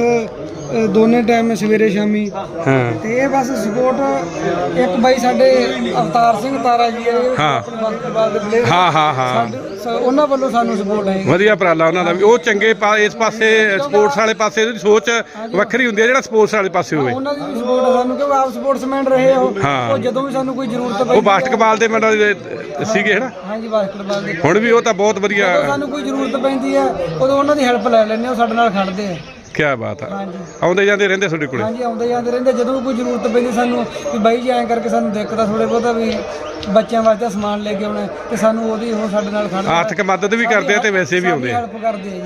ਅ, ਦੋਨੇ ਟਾਈਮ ਸਵੇਰੇ ਸ਼ਾਮੀ। ਹਾਂ। ਤੇ ਇਹ ਬਸ ਸਪੋਰਟ ਇੱਕ ਬਾਈ ਸਾਡੇ ਅਵਤਾਰ ਸਿੰਘ ਤਾਰਾ ਜੀ ਹਾਂ। ਹਾਂ ਹਾਂ ਹਾਂ। ਸ- ਉਹਨਾਂ ਵੱਲੋਂ ਸਾਨੂੰ ਸਪੋਰਟ ਹੈ ਵਧੀਆ ਉਪਰਾਲਾ ਉਹਨਾਂ ਦਾ ਵੀ। ਉਹ ਚੰਗੇ ਪਾ ਇਸ ਪਾਸੇ ਸਪੋਰਟਸ ਵਾਲੇ ਪਾਸੇ ਦੀ ਸੋਚ ਵੱਖਰੀ ਹੁੰਦੀ ਹੈ ਜਿਹੜਾ ਸਪੋਰਟਸ ਵਾਲੇ ਪਾਸੇ ਹੋਵੇ। ਉਹਨਾਂ ਦੀ ਸਪੋਰਟ ਹੈ ਸਾਨੂੰ ਕਿਉਂਕਿ ਆਪ ਸਪੋਰਟਸਮੈਨ ਰਹੇ ਹਾਂ। ਉਹ ਜਦੋਂ ਵੀ ਸਾਨੂੰ ਕੋਈ ਜ਼ਰੂਰਤ ਪਈ ਉਹ ਬਾਸਕਟਬਾਲ ਦੇ ਮੈਨੂੰ ਸੀਗੇ ਹਨਾ? ਹਾਂਜੀ ਬਾਸਕਟਬਾਲ ਦੇ। ਹੁਣ ਵੀ ਉਹ ਤਾਂ ਬਹੁਤ ਵਧੀਆ ਜਦੋਂ ਸਾਨੂੰ ਕੋਈ ਜ਼ਰੂਰਤ ਪੈਂਦੀ ਹੈ ਉਦੋਂ ਉਹਨਾਂ ਦੀ ਹੈਲਪ ਲੈ ਲੈਂਦੇ ਉਹ ਸਾਡੇ ਨਾਲ ਖੜਦੇ ਆ। ਕੀ ਬਾਤ ਆ। ਹਾਂਜੀ। ਆਉਂਦੇ ਜਾਂਦੇ ਰਹਿੰਦੇ ਤੁਹਾਡੇ ਕੋਲੇ? ਹਾਂਜੀ ਆਉਂਦੇ ਜਾਂਦੇ ਰਹਿੰਦੇ। ਜਦੋਂ ਵੀ ਕੋਈ ਜ਼ਰੂਰਤ ਪੈਂਦੀ ਸਾਨੂੰ ਵੀ ਬਾਈ ਜੀ ਐਂ ਕਰਕੇ ਸਾਨੂੰ ਦਿੱਕਤ ਆ ਥੋੜੇ ਬਹੁਤਾ ਵੀ ਬੱਚਿਆਂ ਵਾਸਤੇ ਸਮਾਨ ਲੈ ਕੇ ਆਉਣਾ ਤੇ ਸਾਨੂੰ ਉਹਦੀ ਉਹ ਸਾਡੇ ਨਾਲ ਖੜਦੇ। ਆਰਥਿਕ ਮਦਦ ਵੀ ਕਰਦੇ ਆ ਤੇ ਵੈਸੇ ਵੀ ਆਉਂਦੇ ਆ। ਹੈਲਪ ਕਰਦੇ ਆ ਜੀ।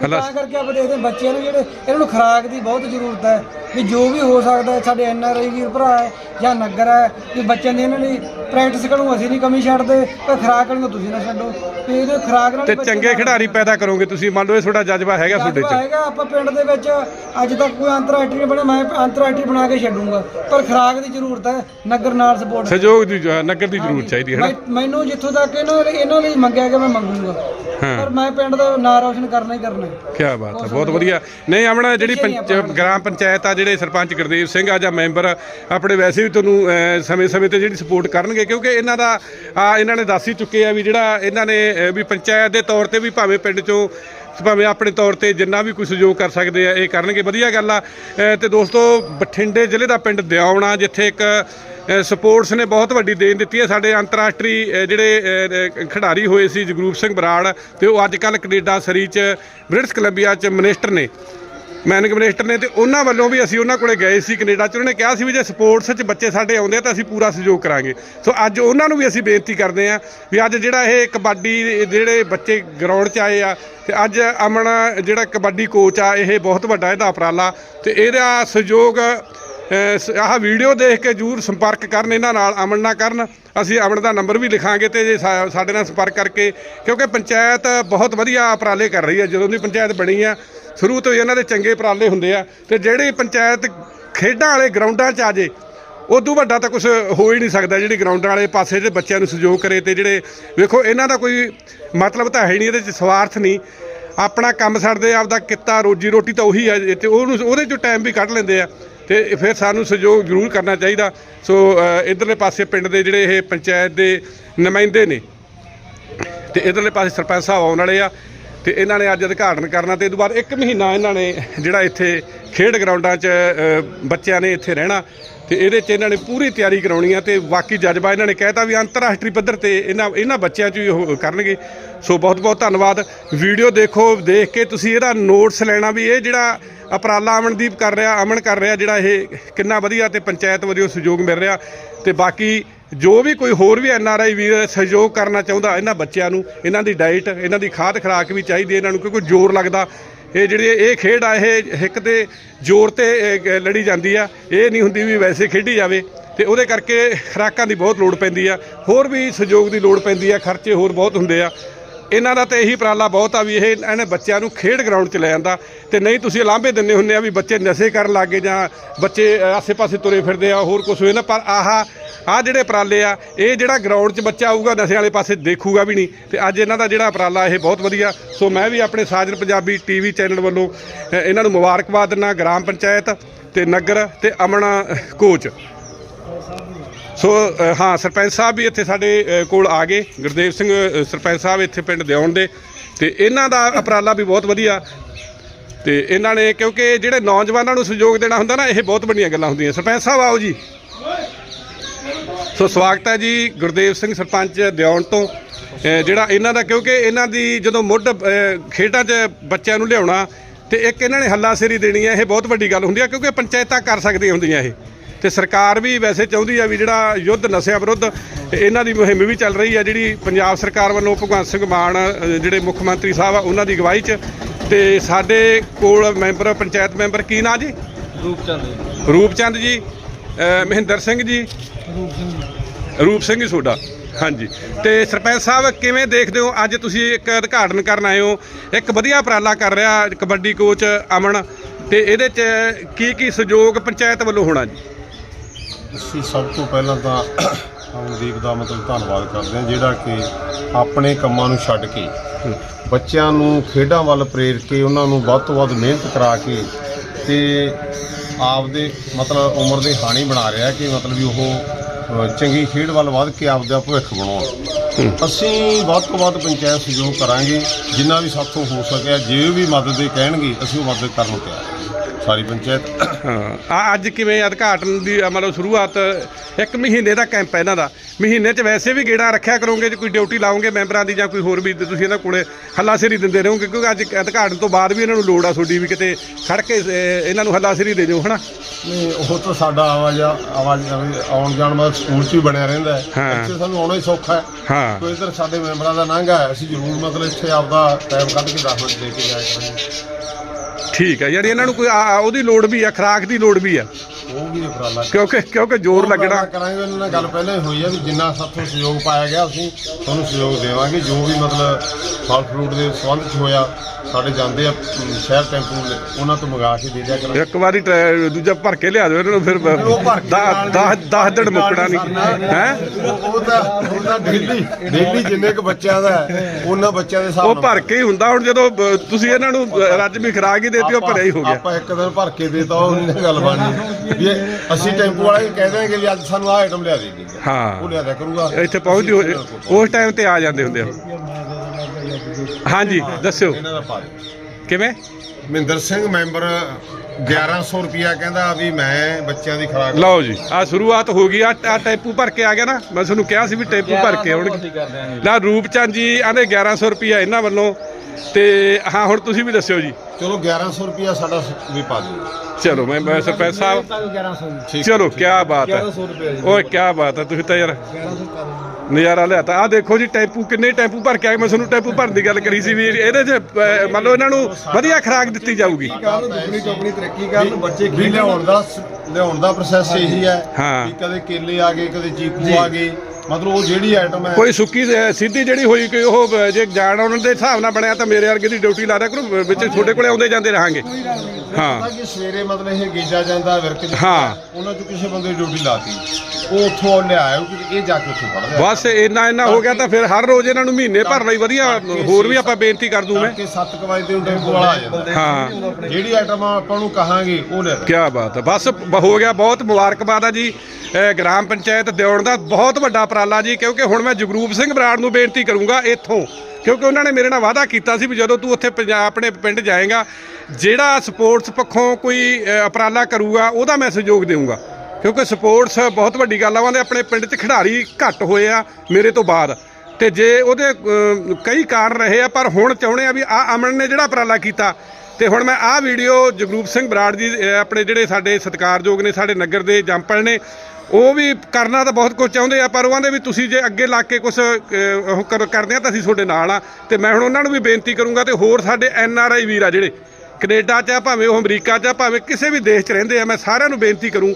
ਤੇ ਤਾਂ ਕਰਕੇ ਆਪਾਂ ਦੇਖਦੇ ਹਾਂ ਬੱਚਿਆਂ ਨੂੰ ਜਿਹੜੇ ਇਹਨਾਂ ਨੂੰ ਖੁਰਾਕ ਦੀ ਬਹੁਤ ਜ਼ਰੂਰਤ ਹੈ ਵੀ ਜੋ ਵੀ ਹੋ ਸਕਦਾ ਹੈ, ਸਾਡੇ ਐਨ ਆਰ ਆਈ ਵੀਰ ਭਰਾ ਹੈ ਜਾਂ ਨਗਰ ਹੈ ਵੀ ਬੱਚਿਆਂ ਦੀ ਇਹਨਾਂ ਲਈ ਪ੍ਰੈਕਟਿਸ ਕਰੂੰ ਅਸੀਂ ਨਹੀਂ ਕਮੀ ਛੱਡਦੇ ਪਰ ਖੁਰਾਕ ਨੂੰ ਤੁਸੀਂ ਨਾ ਛੱਡੋ। ਵੀ ਇਹਦੇ ਖੁਰਾਕ ਨਾਲ ਤੇ ਬੱਚੇ ਚੰਗੇ ਖਿਡਾਰੀ ਪੈਦਾ ਕਰੋਗੇ ਤੁਸੀਂ ਮੰਨ ਲਓ ਇਹ ਤੁਹਾਡਾ ਜਜ਼ਬਾ ਹੈਗਾ ਤੁਹਾਡੇ ਜਜ਼ਬਾ ਚ। ਹੈਗਾ ਆਪਾਂ ਪਿੰਡ ਦੇ ਵਿੱਚ ਅੱਜ ਤੱਕ ਕੋਈ ਅੰਤਰਰਾਸ਼ਟਰੀ ਨਹੀਂ ਬਣਿਆ ਮੈਂ ਅੰਤਰਰਾਸ਼ਟਰੀ ਬਣਾ ਕੇ ਛੱਡੂੰਗਾ। ਪਰ ਖੁਰਾਕ ਦੀ ਜ਼ਰੂਰਤ ਹੈ ਨਗਰ ਨਾਲ ਸਪੋਰਟ ਸਹਿਯੋਗ ਦੀ ਜ- ਨਗਰ ਦੀ ਜ਼ਰੂਰਤ ਚਾਹੀਦੀ ਹੈ ਨਾ ਮੈਨੂੰ ਜਿੱਥੋਂ ਤੱਕ ਇਹਨਾਂ ਇਹਨਾਂ ਲਈ ਮੰਗਿਆ ਗਿਆ ਮੈਂ ਮੰਗੂੰਗਾ। ਹਾਂ। ਪਰ ਮੈਂ ਪਿੰਡ ਦਾ ਨਾਂ ਰੌਸ਼ਨ ਕਰਨਾ ਹੀ ਕਰਨਾ ਹੈ। ਕੀ ਬਾਤ ਹੈ ਬਹੁਤ ਵਧੀਆ। ਨਹੀਂ ਆਮਣਾ ਜਿਹੜੀ ਪੰਚ- ਗ੍ਰਾਮ ਪੰਚਾਇਤ ਆ ਜਿਹੜੇ ਸਰਪੰਚ ਗੁਰਦੇਵ ਸਿੰਘ ਆ ਜਾਂ ਮੈਂਬਰ ਆਪਣੇ ਵੈਸੇ ਵੀ ਤੁਹਾਨੂੰ ਸਮੇਂ-ਸਮੇਂ ਤੇ ਜਿਹੜੀ ਸਪੋਰਟ ਕਰਨਗੇ ਕਿਉਂਕਿ ਇਹਨਾਂ ਦਾ ਇਹਨਾਂ ਨੇ ਦੱਸ ਹੀ ਚੁੱਕੇ ਆ ਵੀ ਜਿਹੜਾ ਇਹਨਾਂ ਨੇ ਵੀ ਪੰਚਾਇਤ ਦੇ ਤੌਰ ਤੇ ਵੀ ਭਾਵੇਂ ਪਿੰਡ ਚੋਂ ਭਾਵੇਂ ਆਪਣੇ ਤੌਰ ਤੇ ਜਿੰਨਾ ਵੀ ਕੋਈ ਸਹਿਯੋਗ ਕਰ ਸਕਦੇ ਆ ਇਹ ਕਰਨਗੇ। ਵਧੀਆ ਗੱਲ ਆ। ਅਹ, ਤੇ ਦੋਸਤੋ ਬਠਿੰਡੇ ਜ਼ਿਲ੍ਹੇ ਦਾ ਪਿੰਡ ਦਿਆਉਣਾ ਜਿੱਥੇ ਇੱਕ ਸਪੋਰਟਸ ਨੇ ਬਹੁਤ ਵੱਡੀ ਦੇਣ ਦਿੱਤੀ ਹੈ। ਸਾਡੇ ਅੰਤਰਰਾਸ਼ਟਰੀ ਜਿਹੜੇ ਖਿਡਾਰੀ ਹੋਏ ਸੀ ਜਗਰੂਪ ਸਿੰਘ ਬਰਾੜ ਤੇ ਉਹ ਅੱਜ ਕੱਲ ਕੈਨੇਡਾ ਸਰੀ ਚ ਬ੍ਰਿਟਿਸ਼ ਕੋਲੰਬੀਆ ਚ ਮਿਨਿਸਟਰ ਨੇ। ਮੈਨਿਕ ਮਿਨਿਸਟਰ ਨੇ ਤੇ ਉਹਨਾਂ ਵੱਲੋਂ ਵੀ ਅਸੀਂ ਉਹਨਾਂ ਕੋਲੇ ਗਏ ਸੀ ਕੈਨੇਡਾ ਚ। ਉਹਨਾਂ ਨੇ ਕਿਹਾ ਸੀ ਵੀ ਜੇ ਸਪੋਰਟਸ 'ਚ ਬੱਚੇ ਸਾਡੇ ਆਉਂਦੇ ਆ ਤਾਂ ਅਸੀਂ ਪੂਰਾ ਸਹਿਯੋਗ ਕਰਾਂਗੇ। ਸੋ ਅੱਜ ਉਹਨਾਂ ਨੂੰ ਵੀ ਅਸੀਂ ਬੇਨਤੀ ਕਰਦੇ ਆ ਵੀ ਅੱਜ ਜਿਹੜਾ ਇਹ ਕਬੱਡੀ ਜਿਹੜੇ ਬੱਚੇ ਗਰਾਊਂਡ 'ਚ ਆਏ ਆ ਤੇ ਅੱਜ ਅਮਨ ਜਿਹੜਾ ਕਬੱਡੀ ਕੋਚ ਆ, ਇਹ ਬਹੁਤ ਵੱਡਾ ਇਹਦਾ ਉਪਰਾਲਾ ਤੇ ਇਹਦਾ ਸਹਿਯੋਗ ਆਹ ਵੀਡੀਓ ਦੇਖ ਕੇ ਜਰੂਰ ਸੰਪਰਕ ਕਰਨ ਇਹਨਾਂ ਨਾਲ, ਅਮਨ ਨਾਲ ਕਰਨ। ਅਸੀਂ ਅਮਨ ਦਾ ਨੰਬਰ ਵੀ ਲਿਖਾਂਗੇ ਤੇ ਜੇ ਸਾਡੇ ਨਾਲ ਸੰਪਰਕ ਕਰਕੇ, ਕਿਉਂਕਿ ਪੰਚਾਇਤ ਬਹੁਤ ਵਧੀਆ ਉਪਰਾਲੇ ਕਰ ਰਹੀ ਹੈ। ਜਦੋਂ ਦੀ ਪੰਚਾਇਤ ਬਣੀ ਆ, ਸ਼ੁਰੂ ਤੋਂ ਹੀ ਇਹਨਾਂ ਦੇ ਚੰਗੇ ਉਪਰਾਲੇ ਹੁੰਦੇ ਆ। ਤੇ ਜਿਹੜੀ ਪੰਚਾਇਤ ਖੇਡਾਂ ਵਾਲੇ ਗਰਾਊਂਡਾਂ 'ਚ ਆ ਜੇ, ਉਦੋਂ ਵੱਡਾ ਤਾਂ ਕੁਝ ਹੋ ਹੀ ਨਹੀਂ ਸਕਦਾ, ਜਿਹੜੀ ਗਰਾਊਂਡਾਂ ਵਾਲੇ ਪਾਸੇ ਦੇ ਬੱਚਿਆਂ ਨੂੰ ਸਹਿਯੋਗ ਕਰੇ ਤੇ ਜਿਹੜੇ, ਵੇਖੋ, ਇਹਨਾਂ ਦਾ ਕੋਈ ਮਤਲਬ ਤਾਂ ਹੈ ਨਹੀਂ, ਇਹਦੇ 'ਚ ਸਵਾਰਥ ਨਹੀਂ। ਆਪਣਾ ਕੰਮ ਛੱਡਦੇ, ਆਪਦਾ ਕਿੱਤਾ, ਰੋਜੀ ਰੋਟੀ ਤਾਂ ਉਹੀ ਹੈ ਤੇ ਉਹਨੂੰ, ਉਹਦੇ 'ਚੋਂ ਟਾਈਮ ਵੀ ਕੱਢ ਲੈਂਦੇ ਆ। ਤੇ ਫਿਰ ਸਾਨੂੰ ਸਹਿਯੋਗ ਜ਼ਰੂਰ ਕਰਨਾ ਚਾਹੀਦਾ। ਸੋ ਅ, ਇਧਰਲੇ ਪਾਸੇ ਪਿੰਡ ਦੇ ਜਿਹੜੇ ਇਹ ਪੰਚਾਇਤ ਦੇ ਨੁਮਾਇੰਦੇ ਨੇ ਤੇ ਇਧਰਲੇ ਪਾਸੇ ਸਰਪੰਚ ਸਾਹਿਬ ਆਉਣ ਵਾਲੇ ਆ ਤੇ ਇਹਨਾਂ ਨੇ ਅੱਜ ਉਦਘਾਟਨ ਕਰਨਾ ਤੇ ਇਹ ਤੋਂ ਬਾਅਦ ਇੱਕ ਮਹੀਨਾ ਇਹਨਾਂ ਨੇ ਜਿਹੜਾ ਇੱਥੇ ਖੇਡ ਗਰਾਊਂਡਾਂ 'ਚ ਬੱਚਿਆਂ ਨੇ ਇੱਥੇ ਰਹਿਣਾ। ਤੇ ਇਹਦੇ 'ਚ ਇਹਨਾਂ ਨੇ ਪੂਰੀ ਤਿਆਰੀ ਕਰਾਉਣੀ ਆ ਤੇ ਬਾਕੀ ਜਜ਼ਬਾ ਇਹਨਾਂ ਨੇ ਕਹਿਤਾ ਵੀ ਅੰਤਰਰਾਸ਼ਟਰੀ ਪੱਧਰ ਤੇ ਇਹਨਾਂ ਇਹਨਾਂ ਬੱਚਿਆਂ 'ਚ ਹੀ ਉਹ ਕਰਨਗੇ। ਸੋ ਬਹੁਤ ਬਹੁਤ ਧੰਨਵਾਦ। ਵੀਡੀਓ ਦੇਖੋ, ਦੇਖ ਕੇ ਤੁਸੀਂ ਇਹਦਾ ਨੋਟਸ ਲੈਣਾ ਵੀ ਇਹ ਜਿਹੜਾ ਉਪਰਾਲਾ ਅਮਨਦੀਪ ਕਰ ਰਿਹਾ, ਅਮਨ ਕਰ ਰਿਹਾ, ਜਿਹੜਾ ਇਹ ਕਿੰਨਾ ਵਧੀਆ ਤੇ ਪੰਚਾਇਤ ਵੱਲੋਂ ਸਹਿਯੋਗ ਮਿਲ ਰਿਹਾ। ਤੇ ਬਾਕੀ ਜੋ ਵੀ ਕੋਈ ਹੋਰ ਵੀ ਐਨ ਆਰ ਆਈ ਵੀਰ ਸਹਿਯੋਗ ਕਰਨਾ ਚਾਹੁੰਦਾ, ਇਹਨਾਂ ਬੱਚਿਆਂ ਨੂੰ, ਇਹਨਾਂ ਦੀ ਡਾਈਟ ਇਹਨਾਂ ਦੀ ਖਾਦ ਖੁਰਾਕ ਵੀ ਚਾਹੀਦੀ ਹੈ, ਇਹਨਾਂ ਨੂੰ ਕਿਉਂਕਿ ਜ਼ੋਰ ਲੱਗਦਾ। ਇਹ ਜਿਹੜੀ ਇਹ ਖੇਡ ਆ, ਇਹ ਇੱਕ ਤੇ ਜ਼ੋਰ ਤੇ ਲੜੀ ਜਾਂਦੀ ਆ। ਇਹ ਨਹੀਂ ਹੁੰਦੀ ਵੀ ਵੈਸੇ ਖੇਡੀ ਜਾਵੇ ਤੇ ਉਹਦੇ ਕਰਕੇ ਖੁਰਾਕਾਂ ਦੀ ਬਹੁਤ ਲੋੜ ਪੈਂਦੀ ਆ। ਹੋਰ ਵੀ ਸਹਿਯੋਗ ਦੀ ਲੋੜ ਪੈਂਦੀ ਆ, ਖਰਚੇ ਹੋਰ ਬਹੁਤ ਹੁੰਦੇ ਆ। ਇਹਨਾਂ ਦਾ ਤਾਂ ਇਹੀ ਉਪਰਾਲਾ ਬਹੁਤ ਆ ਵੀ ਇਹ ਇਹਨੇ ਬੱਚਿਆਂ ਨੂੰ ਖੇਡ ਗਰਾਊਂਡ 'ਚ ਲੈ ਜਾਂਦਾ ਤੇ ਨਹੀਂ ਤੁਸੀਂ ਲਾਂਭੇ ਦਿੰਦੇ ਹੁੰਦੇ ਆ ਵੀ ਬੱਚੇ ਨਸ਼ੇ ਕਰਨ ਲੱਗੇ ਜਾਂ ਬੱਚੇ ਆਸੇ-ਪਾਸੇ ਤੁਰੇ ਫਿਰਦੇ ਆ, ਹੋਰ ਕੁਝ ਹੋਏ ਨਾ, ਪਰ ਆਹ ਆਹ ਜਿਹੜੇ ਉਪਰਾਲੇ ਆ, ਇਹ ਜਿਹੜਾ ਗਰਾਊਂਡ 'ਚ ਬੱਚਾ ਆਊਗਾ, ਨਸ਼ੇ ਵਾਲੇ ਪਾਸੇ ਦੇਖੂਗਾ ਵੀ ਨਹੀਂ ਤੇ ਅੱਜ ਇਹਨਾਂ ਦਾ ਜਿਹੜਾ ਉਪਰਾਲਾ, ਇਹ ਬਹੁਤ ਵਧੀਆ। ਸੋ ਮੈਂ ਵੀ ਆਪਣੇ ਸਾਜਨ ਪੰਜਾਬੀ ਟੀਵੀ ਚੈਨਲ ਵੱਲੋਂ ਇਹਨਾਂ ਨੂੰ ਮੁਬਾਰਕਬਾਦ ਦਿੰਦਾ, ਗ੍ਰਾਮ ਪੰਚਾਇਤ ਤੇ ਨਗਰ ਤੇ ਅਮਨ ਕੋਚ। ਸੋ ਹਾਂ, ਸਰਪੰਚ ਸਾਹਿਬ ਵੀ ਇੱਥੇ ਸਾਡੇ ਕੋਲ ਆ ਗਏ। ਗੁਰਦੇਵ ਸਿੰਘ ਸਰਪੰਚ ਸਾਹਿਬ ਇੱਥੇ ਪਿੰਡ ਦਿਉਣ ਦੇ। ਤੇ ਇਹਨਾਂ ਦਾ ਉਪਰਾਲਾ ਵੀ ਬਹੁਤ ਵਧੀਆ। ਤੇ ਇਹਨਾਂ ਨੇ, ਕਿਉਂਕਿ ਜਿਹੜੇ ਨੌਜਵਾਨਾਂ ਨੂੰ ਸਹਿਯੋਗ ਦੇਣਾ ਹੁੰਦਾ ਨਾ, ਇਹ ਬਹੁਤ ਵੱਡੀਆਂ ਗੱਲਾਂ ਹੁੰਦੀਆਂ। ਸਰਪੰਚ ਸਾਹਿਬ, ਆਓ ਜੀ। ਸੋ, ਸਵਾਗਤ ਹੈ ਜੀ ਗੁਰਦੇਵ ਸਿੰਘ ਸਰਪੰਚ ਦਿਉਣ ਤੋਂ। ਜਿਹੜਾ ਇਹਨਾਂ ਦਾ, ਕਿਉਂਕਿ ਇਹਨਾਂ ਦੀ ਜਦੋਂ ਮੁੱਢ ਖੇਡਾਂ 'ਚ ਬੱਚਿਆਂ ਨੂੰ ਲਿਆਉਣਾ, ਤੇ ਇੱਕ ਇਹਨਾਂ ਨੇ ਹੱਲਾਸ਼ੇਰੀ ਦੇਣੀ ਹੈ, ਇਹ ਬਹੁਤ ਵੱਡੀ ਗੱਲ ਹੁੰਦੀ ਹੈ, ਕਿਉਂਕਿ ਪੰਚਾਇਤਾਂ ਕਰ ਸਕਦੀਆਂ ਹੁੰਦੀਆਂ ਇਹ। ਤੇ ਸਰਕਾਰ ਵੀ ਵੈਸੇ ਚਾਹੁੰਦੀ ਆ ਵੀ ਜਿਹੜਾ ਯੁੱਧ ਨਸ਼ਿਆਂ ਵਿਰੁੱਧ ਇਹਨਾਂ ਦੀ ਮੁਹਿੰਮ ਵੀ ਚੱਲ ਰਹੀ ਆ ਜਿਹੜੀ ਪੰਜਾਬ ਸਰਕਾਰ ਵੱਲੋਂ ਭਗਵੰਤ ਸਿੰਘ ਮਾਨ ਜਿਹੜੇ ਮੁੱਖ ਮੰਤਰੀ ਸਾਹਿਬ ਆ ਉਹਨਾਂ ਦੀ ਅਗਵਾਈ 'ਚ। ਤੇ ਸਾਡੇ ਕੋਲ ਮੈਂਬਰ ਪੰਚਾਇਤ ਮੈਂਬਰ ਕੀ ਨਾਂ ਜੀ? ਰੂਪਚੰਦ ਰੂਪਚੰਦ ਜੀ ਮਹਿੰਦਰ ਸਿੰਘ ਜੀ? ਰੂਪ ਸਿੰਘ ਹੀ ਤੁਹਾਡਾ ਹਾਂਜੀ। ਤੇ ਸਰਪੰਚ ਸਾਹਿਬ ਕਿਵੇਂ ਦੇਖਦੇ ਹੋ? ਅੱਜ ਤੁਸੀਂ ਇੱਕ ਉਦਘਾਟਨ ਕਰਨ ਆਏ ਹੋ। ਇੱਕ ਵਧੀਆ ਉਪਰਾਲਾ ਕਰ ਰਿਹਾ ਕਬੱਡੀ ਕੋਚ ਅਮਨ। ਤੇ ਇਹਦੇ ਚ ਕੀ ਕੀ ਸਹਿਯੋਗ ਪੰਚਾਇਤ ਵੱਲੋਂ ਹੋਣਾ ਜੀ? ਅਸੀਂ ਸਭ ਤੋਂ ਪਹਿਲਾਂ ਤਾਂ ਅਮਨਦੀਪ ਦਾ ਮਤਲਬ ਧੰਨਵਾਦ ਕਰਦੇ ਹਾਂ ਜਿਹੜਾ ਕਿ ਆਪਣੇ ਕੰਮਾਂ ਨੂੰ ਛੱਡ ਕੇ ਬੱਚਿਆਂ ਨੂੰ ਖੇਡਾਂ ਵੱਲ ਪ੍ਰੇਰ ਕੇ ਉਹਨਾਂ ਨੂੰ ਵੱਧ ਤੋਂ ਵੱਧ ਮਿਹਨਤ ਕਰਾ ਕੇ ਤੇ ਆਪਦੇ ਮਤਲਬ ਉਮਰ ਦੇ ਹਾਣੀ ਬਣਾ ਰਿਹਾ ਕਿ ਮਤਲਬ ਵੀ ਉਹ ਚੰਗੀ ਖੇਡ ਵੱਲ ਵੱਧ ਕੇ ਆਪਦਾ ਭਵਿੱਖ ਬਣਾਉਣ। ਅਸੀਂ ਵੱਧ ਤੋਂ ਵੱਧ ਪੰਚਾਇਤ ਸਹਿਯੋਗ ਕਰਾਂਗੇ ਜਿੰਨਾ ਵੀ ਸਾਥੋਂ ਹੋ ਸਕਿਆ ਜੇ ਵੀ ਮਦਦ ਦੇ ਕਹਿਣਗੇ ਅਸੀਂ ਉਹ ਮਦਦ ਕਰਨ ਨੂੰ ਤਿਆਰ ਹਾਂ। ਸਾਰੀ ਪੰਚਾਇਤ। ਹਾਂ। ਆ ਅੱਜ ਕਿਵੇਂ ਉਦਘਾਟਨ ਦੀ ਅ, ਮਤਲਬ ਸ਼ੁਰੂਆਤ ਇੱਕ ਮਹੀਨੇ ਦਾ ਕੈਂਪ ਹੈ ਇਹਨਾਂ ਦਾ। ਮਹੀਨੇ 'ਚ ਵੈਸੇ ਵੀ ਗੇੜਾ ਰੱਖਿਆ ਕਰੋਗੇ ਜੇ ਕੋਈ ਡਿਊਟੀ ਲਾਓਗੇ ਮੈਂਬਰਾਂ ਦੀ ਜਾਂ ਕੋਈ ਹੋਰ ਵੀ ਤੇ ਤੁਸੀਂ ਇਹਨਾਂ ਕੋਲੇ ਹੱਲਾਸ਼ੇਰੀ ਦਿੰਦੇ ਰਹੋਗੇ ਕਿਉਂਕਿ ਅੱਜ ਉਦਘਾਟਨ ਤੋਂ ਬਾਅਦ ਵੀ ਇਹਨਾਂ ਨੂੰ ਲੋੜ ਆ ਤੁਹਾਡੀ ਵੀ ਕਿਤੇ ਖੜ ਕੇ ਅ, ਇਹਨਾਂ ਨੂੰ ਹੱਲਾਸ਼ੇਰੀ ਦੇ ਦਿਓ ਹਨਾ? ਨਹੀਂ ਉਹ ਤਾਂ ਸਾਡਾ ਆਵਾਜ਼ ਆਵਾਜ਼ ਆਉਣ ਜਾਣ ਮਤਲਬ ਸਕੂਲ 'ਚ ਹੀ ਬਣਿਆ ਰਹਿੰਦਾ ਹੈ। ਹਾਂ। ਇੱਥੇ ਸਾਨੂੰ ਆਉਣਾ ਹੀ ਸੌਖਾ ਹੈ। ਹਾਂ। ਕੋਈ ਇੱਧਰ ਸਾਡੇ ਮੈਂਬਰਾਂ ਦਾ ਲੰਘਾ ਹੈ ਅਸੀਂ ਜ਼ਰੂਰ ਮਤਲਬ ਇੱਥੇ ਆਪਦਾ ਟਾਈਮ ਕੱਢ ਕੇ 10 ਮਿੰਟ ਦੇ ਕੇ ਜਾਇਆ ਕਰਾਂਗੇ। ਠੀਕ ਹੈ ਯਾਨੀ ਇਹਨਾਂ ਨੂੰ ਕੋਈ ਆ- ਆ ਉਹਦੀ ਲੋੜ ਵੀ ਆ, ਖੁਰਾਕ ਦੀ ਲੋੜ ਵੀ ਆ। ਉਹ ਵੀ ਉਪਰਾਲਾ ਕਿਉਂਕਿ ਕਿਉਂਕਿ ਜ਼ੋਰ ਲੱਗਣਾ ਕਰਾਂਗੇ ਉਹਨਾਂ ਨਾਲ ਗੱਲ ਪਹਿਲਾਂ ਹੀ ਹੋਈ ਹੈ ਵੀ ਜਿੰਨਾ ਸਾਥੋਂ ਸਹਿਯੋਗ ਪਾਇਆ ਗਿਆ ਅਸੀਂ ਤੁਹਾਨੂੰ ਸਹਿਯੋਗ ਦੇਵਾਂਗੇ। ਜੋ ਵੀ ਮਤਲਬ ਫਲ ਫਰੂਟ ਦੇ ਸੰਬੰਧ 'ਚ ਹੋਇਆ ਸਾਡੇ ਜਾਂਦੇ ਆ ਅਮ, ਸ਼ਹਿਰ ਟੈਂਪੂ ਉਹਨਾਂ ਤੋਂ ਮੰਗਾ ਕੇ ਦੇ ਦਿਆ ਕਰਾਂਗੇ। ਇੱਕ ਵਾਰੀ ਟਰੈ- ਦੂਜਾ ਭਰ ਕੇ ਲਿਆ ਦਿਓ ਇਹਨਾਂ ਨੂੰ ਫਿਰ ਉਹ ਭਰ ਕੇ ਨਾਲ 10 10 ਦਿਨ ਮੁੱਕਣਾ ਨਹੀਂ ਹੈ? ਉਹ ਉਹ ਤਾਂ ਉਹ ਤਾਂ ਡੇਲੀ ਡੇਲੀ ਜਿੰਨੇ ਕੁ ਬੱਚਿਆਂ ਦਾ ਹੈ, ਉਹਨਾਂ ਬੱਚਿਆਂ ਦੇ ਹਿਸਾਬ ਉਹ ਨਾਲ। ਭਰ ਕੇ ਹੀ ਹੁੰਦਾ। ਹੁਣ ਜਦੋਂ ਅ, ਤੁਸੀਂ ਇਹਨਾਂ ਨੂੰ ਅ, ਰੱਜ ਵੀ ਖਰਾਕ ਹੀ ਦੇਤੀ ਉਹ ਭਰਿਆ ਹੀ ਹੋ ਗਿਆ। ਆਪਾਂ ਇੱਕ ਦਿਨ ਭਰ ਕੇ ਦੇਤਾ ਉਹ ਨਹੀਂ ਗੱਲ ਬਣਨੀ। ਵੀ ਇਹ ਅਸੀਂ ਟੈਂਪੂ ਵਾਲੇ ਨੂੰ ਕਹਿ ਦਾਂਗੇ ਵੀ ਅੱਜ ਸਾਨੂੰ ਆਹ ਆਈਟਮ ਲਿਆ ਦੇ ਦੇ। ਹਾਂ। ਉਹ ਲਿਆ ਦਿਆ ਕਰੂਗਾ। ਇੱਥੇ ਪਹੁੰਚਦੀ ਹੋ- ਉਸ ਟਾਈਮ ਤੇ ਆ ਜਾਂਦੇ ਹੁੰਦੇ ਆ। ਹਾਂਜੀ ਦੱਸਿਓ। ਇਹਨਾਂ ਦਾ ਪਾ ਦਿਓ। ਕਿਵੇਂ? ਮਹਿੰਦਰ ਸਿੰਘ ਮੈਂਬਰ 1100 ਰੁਪਿਆ ਕਹਿੰਦਾ ਵੀ ਮੈਂ ਬੱਚਿਆਂ ਦੀ ਖੁਰਾਕ ਲਓ ਜੀ ਆ ਸ਼ੁਰੂਆਤ ਹੋ ਗਈ। ਆ ਆ ਟੈਂਪੂ ਭਰ ਕੇ ਆ ਗਿਆ ਨਾ। ਮੈਂ ਤੁਹਾਨੂੰ ਕਿਹਾ ਸੀ ਵੀ ਟੈਂਪੂ ਭਰ ਕੇ ਆਉਣਗੇ। ਨਾ ਰੂਪਚੰਦ ਜੀ ਆਂਦੇ 1100 ਰੁਪਿਆ ਇਹਨਾਂ ਵੱਲੋਂ। ਤੇ ਹਾਂ ਹੁਣ ਤੁਸੀਂ ਵੀ ਦੱਸਿਓ ਜੀ। ਚਲੋ 1100 ਰੁਪਿਆ ਸਾਡਾ ਵੀ ਪਾ ਦਿਓ। ਚਲੋ ਮੈਂ ਮੈਂ ਸਰਪੰਚ ਸਾਹਿਬ 1100 ਠੀਕ ਚਲੋ ਕੀ ਬਾਤ ਹੈ। ਓਏ ਕੀ ਬਾਤ ਹੈ ਤੁਸੀਂ ਤਾਂ ਯਾਰ ਨਜ਼ਾਰਾ ਲਿਆਤਾ। ਆ ਦੇਖੋ ਜੀ ਟੈਂਪੂ ਕਿੰਨੇ ਟੈਂਪੂ ਭਰ ਕੇ ਆਏ। ਮੈਂ ਤੁਹਾਨੂੰ ਟੈਂਪੂ ਭਰਨ ਦੀ ਗੱਲ ਕਰੀ ਸੀ ਵੀ ਇਹਦੇ 'ਚ ਅ, ਮੰਨ ਲਓ ਇਹਨਾਂ ਨੂੰ ਵਧੀਆ ਖੁਰਾਕ ਦਿੱਤੀ ਜਾਊਗੀ। ਕਰਨ ਦੁੱਗਣੀ ਚੌਗਣੀ ਤਰੱਕੀ ਕਰਨ ਬੱਚੇ ਵੀ ਖੇਡਣ। ਲਿਆਉਣ ਦਾ ਲਿਆਉਣ ਦਾ ਪ੍ਰੋਸੈਸ ਇਹੀ ਹੈ ਹਾਂ। ਵੀ ਕਦੇ ਕੇਲੇ ਆ ਗਏ ਕਦੇ ਚੀਕੂ ਆ ਗਏ। ਮਤਲਬ ਉਹ ਜਿਹੜੀ ਆਈਟਮ ਹੈ ਕੋਈ ਸੁੱਕੀ ਸਿੱਧੀ ਜਿਹੜੀ ਹੋਈ ਕਿ ਉਹ ਅ, ਜੇ ਜਾਣ ਉਹਨਾਂ ਦੇ ਹਿਸਾਬ ਨਾਲ ਬਣਿਆ ਤਾਂ ਮੇਰੇ ਵਰਗੇ ਦੀ ਡਿਊਟੀ ਲਾ ਦਿਆ ਕਰੋ ਵਿੱਚ ਤੁਹਾਡੇ ਕੋਲੇ ਆਉਂਦੇ ਜਾਂਦੇ ਰਹਾਂਗੇ। ਹਾਂ। ਕਿ ਸਵੇਰੇ ਮਤਲਬ ਇਹ ਗੇਜਾ ਜਾਂਦਾ ਵਿਰਕ ਜਾਂਦਾ ਹਾਂ। ਉਹਨਾਂ ਚੋਂ ਕਿਸੇ ਬੰਦੇ ਦੀ ਡਿਊਟੀ ਲਾਤੀ। ਉਹ ਉੱਥੋਂ ਲਿਆਇਆ ਕਿ ਇਹ ਜਾ ਕੇ ਉੱਥੇ ਲਿਆ ਬਸ ਇੰਨਾ ਇੰਨਾ ਹੋ ਗਿਆ ਤਾਂ ਫਿਰ ਹਰ ਰੋਜ਼ ਇਹਨਾਂ ਨੂੰ ਮਹੀਨੇ ਭਰ ਲਈ ਵਧੀਆ ਹੋਰ ਵੀ ਆਪਾਂ ਬੇਨਤੀ ਕਰ ਦੂੰ ਮੈਂ। ਕਿ 7 ਵਜੇ ਤੇ ਟੈਂਪੂ ਵਾਲਾ ਆ ਜਾਂਦਾ। ਹਾਂ। ਜਿਹੜੀ ਆਈਟਮ ਆਪਾਂ ਨੂੰ ਕਹਾਂਗੇ ਉਹ ਲੈ ਕੀ ਬਾਤ ਹੈ। ਬਸ ਬ- ਹੋ ਗਿਆ ਬਹੁਤ ਮੁਬਾਰਕਬਾਦ ਆ ਜੀ। ਗ੍ਰਾਮ ਪੰਚਾਇਤ ਦਿਉਣ ਦਾ ਬਹੁਤ ਵੱਡਾ ਉਪਰਾਲਾ ਉਪਰਾਲਾ ਜੀ, ਕਿਉਂਕਿ ਹੁਣ ਮੈਂ ਜਗਰੂਪ ਸਿੰਘ ਬਰਾੜ ਨੂੰ ਬੇਨਤੀ ਕਰੂੰਗਾ ਇੱਥੋਂ, ਕਿਉਂਕਿ ਉਹਨਾਂ ਨੇ ਮੇਰੇ ਨਾਲ ਵਾਅਦਾ ਕੀਤਾ ਸੀ ਵੀ ਜਦੋਂ ਤੂੰ ਉੱਥੇ ਪੰਜਾਬ ਆਪਣੇ ਪਿੰਡ ਜਾਏਗਾ, ਜਿਹੜਾ ਸਪੋਰਟਸ ਪੱਖੋਂ ਕੋਈ ਉਪਰਾਲਾ ਕਰੂਗਾ, ਉਹਦਾ ਮੈਂ ਸਹਿਯੋਗ ਦੇਵਾਂਗਾ ਕਿਉਂਕਿ ਸਪੋਰਟਸ ਬਹੁਤ ਵੱਡੀ ਗੱਲ ਆ, ਉਹਦੇ ਆਪਣੇ ਪਿੰਡ 'ਚ ਖਿਡਾਰੀ ਘੱਟ ਹੋਏ ਆ, ਮੇਰੇ ਤੋਂ ਬਾਅਦ। ਤੇ ਜੇ ਉਹਦੇ ਕਈ ਕਾਰਨ ਰਹੇ ਆ, ਪਰ ਹੁਣ ਚਾਹੁੰਦੇ ਆ ਵੀ ਆ ਅਮਨ ਨੇ ਜਿਹੜਾ ਉਪਰਾਲਾ ਕੀਤਾ, ਤੇ ਹੁਣ ਮੈਂ ਆਹ ਵੀਡੀਓ ਜਗਰੂਪ ਸਿੰਘ ਬਰਾੜ ਜੀ ਆਪਣੇ ਜਿਹੜੇ ਸਾਡੇ ਸਤਿਕਾਰਯੋਗ ਨੇ, ਸਾਡੇ ਨਗਰ ਦੇ ਜੰਪਲ ਨੇ ਉਹ ਵੀ ਕਰਨਾ ਤਾਂ ਬਹੁਤ ਕੁਝ ਚਾਹੁੰਦੇ ਆ, ਪਰ ਉਹ ਕਹਿੰਦੇ ਵੀ ਤੁਸੀਂ ਜੇ ਅੱਗੇ ਲਾ ਕੇ ਕੁਝ ਉਹ ਕਰ- ਕਰਦੇ ਆ ਤਾਂ ਅਸੀਂ ਤੁਹਾਡੇ ਨਾਲ ਆ। ਤੇ ਮੈਂ ਹੁਣ ਉਹਨਾਂ ਨੂੰ ਵੀ ਬੇਨਤੀ ਕਰੂੰਗਾ ਤੇ ਹੋਰ ਸਾਡੇ ਐਨ ਆਰ ਆਈ ਵੀਰ ਆ ਜਿਹੜੇ ਕੈਨੇਡਾ 'ਚ ਆ, ਭਾਵੇਂ ਉਹ ਅਮਰੀਕਾ 'ਚ ਆ, ਭਾਵੇਂ ਕਿਸੇ ਵੀ ਦੇਸ਼ 'ਚ ਰਹਿੰਦੇ ਆ, ਮੈਂ ਸਾਰਿਆਂ ਨੂੰ ਬੇਨਤੀ ਕਰੂੰ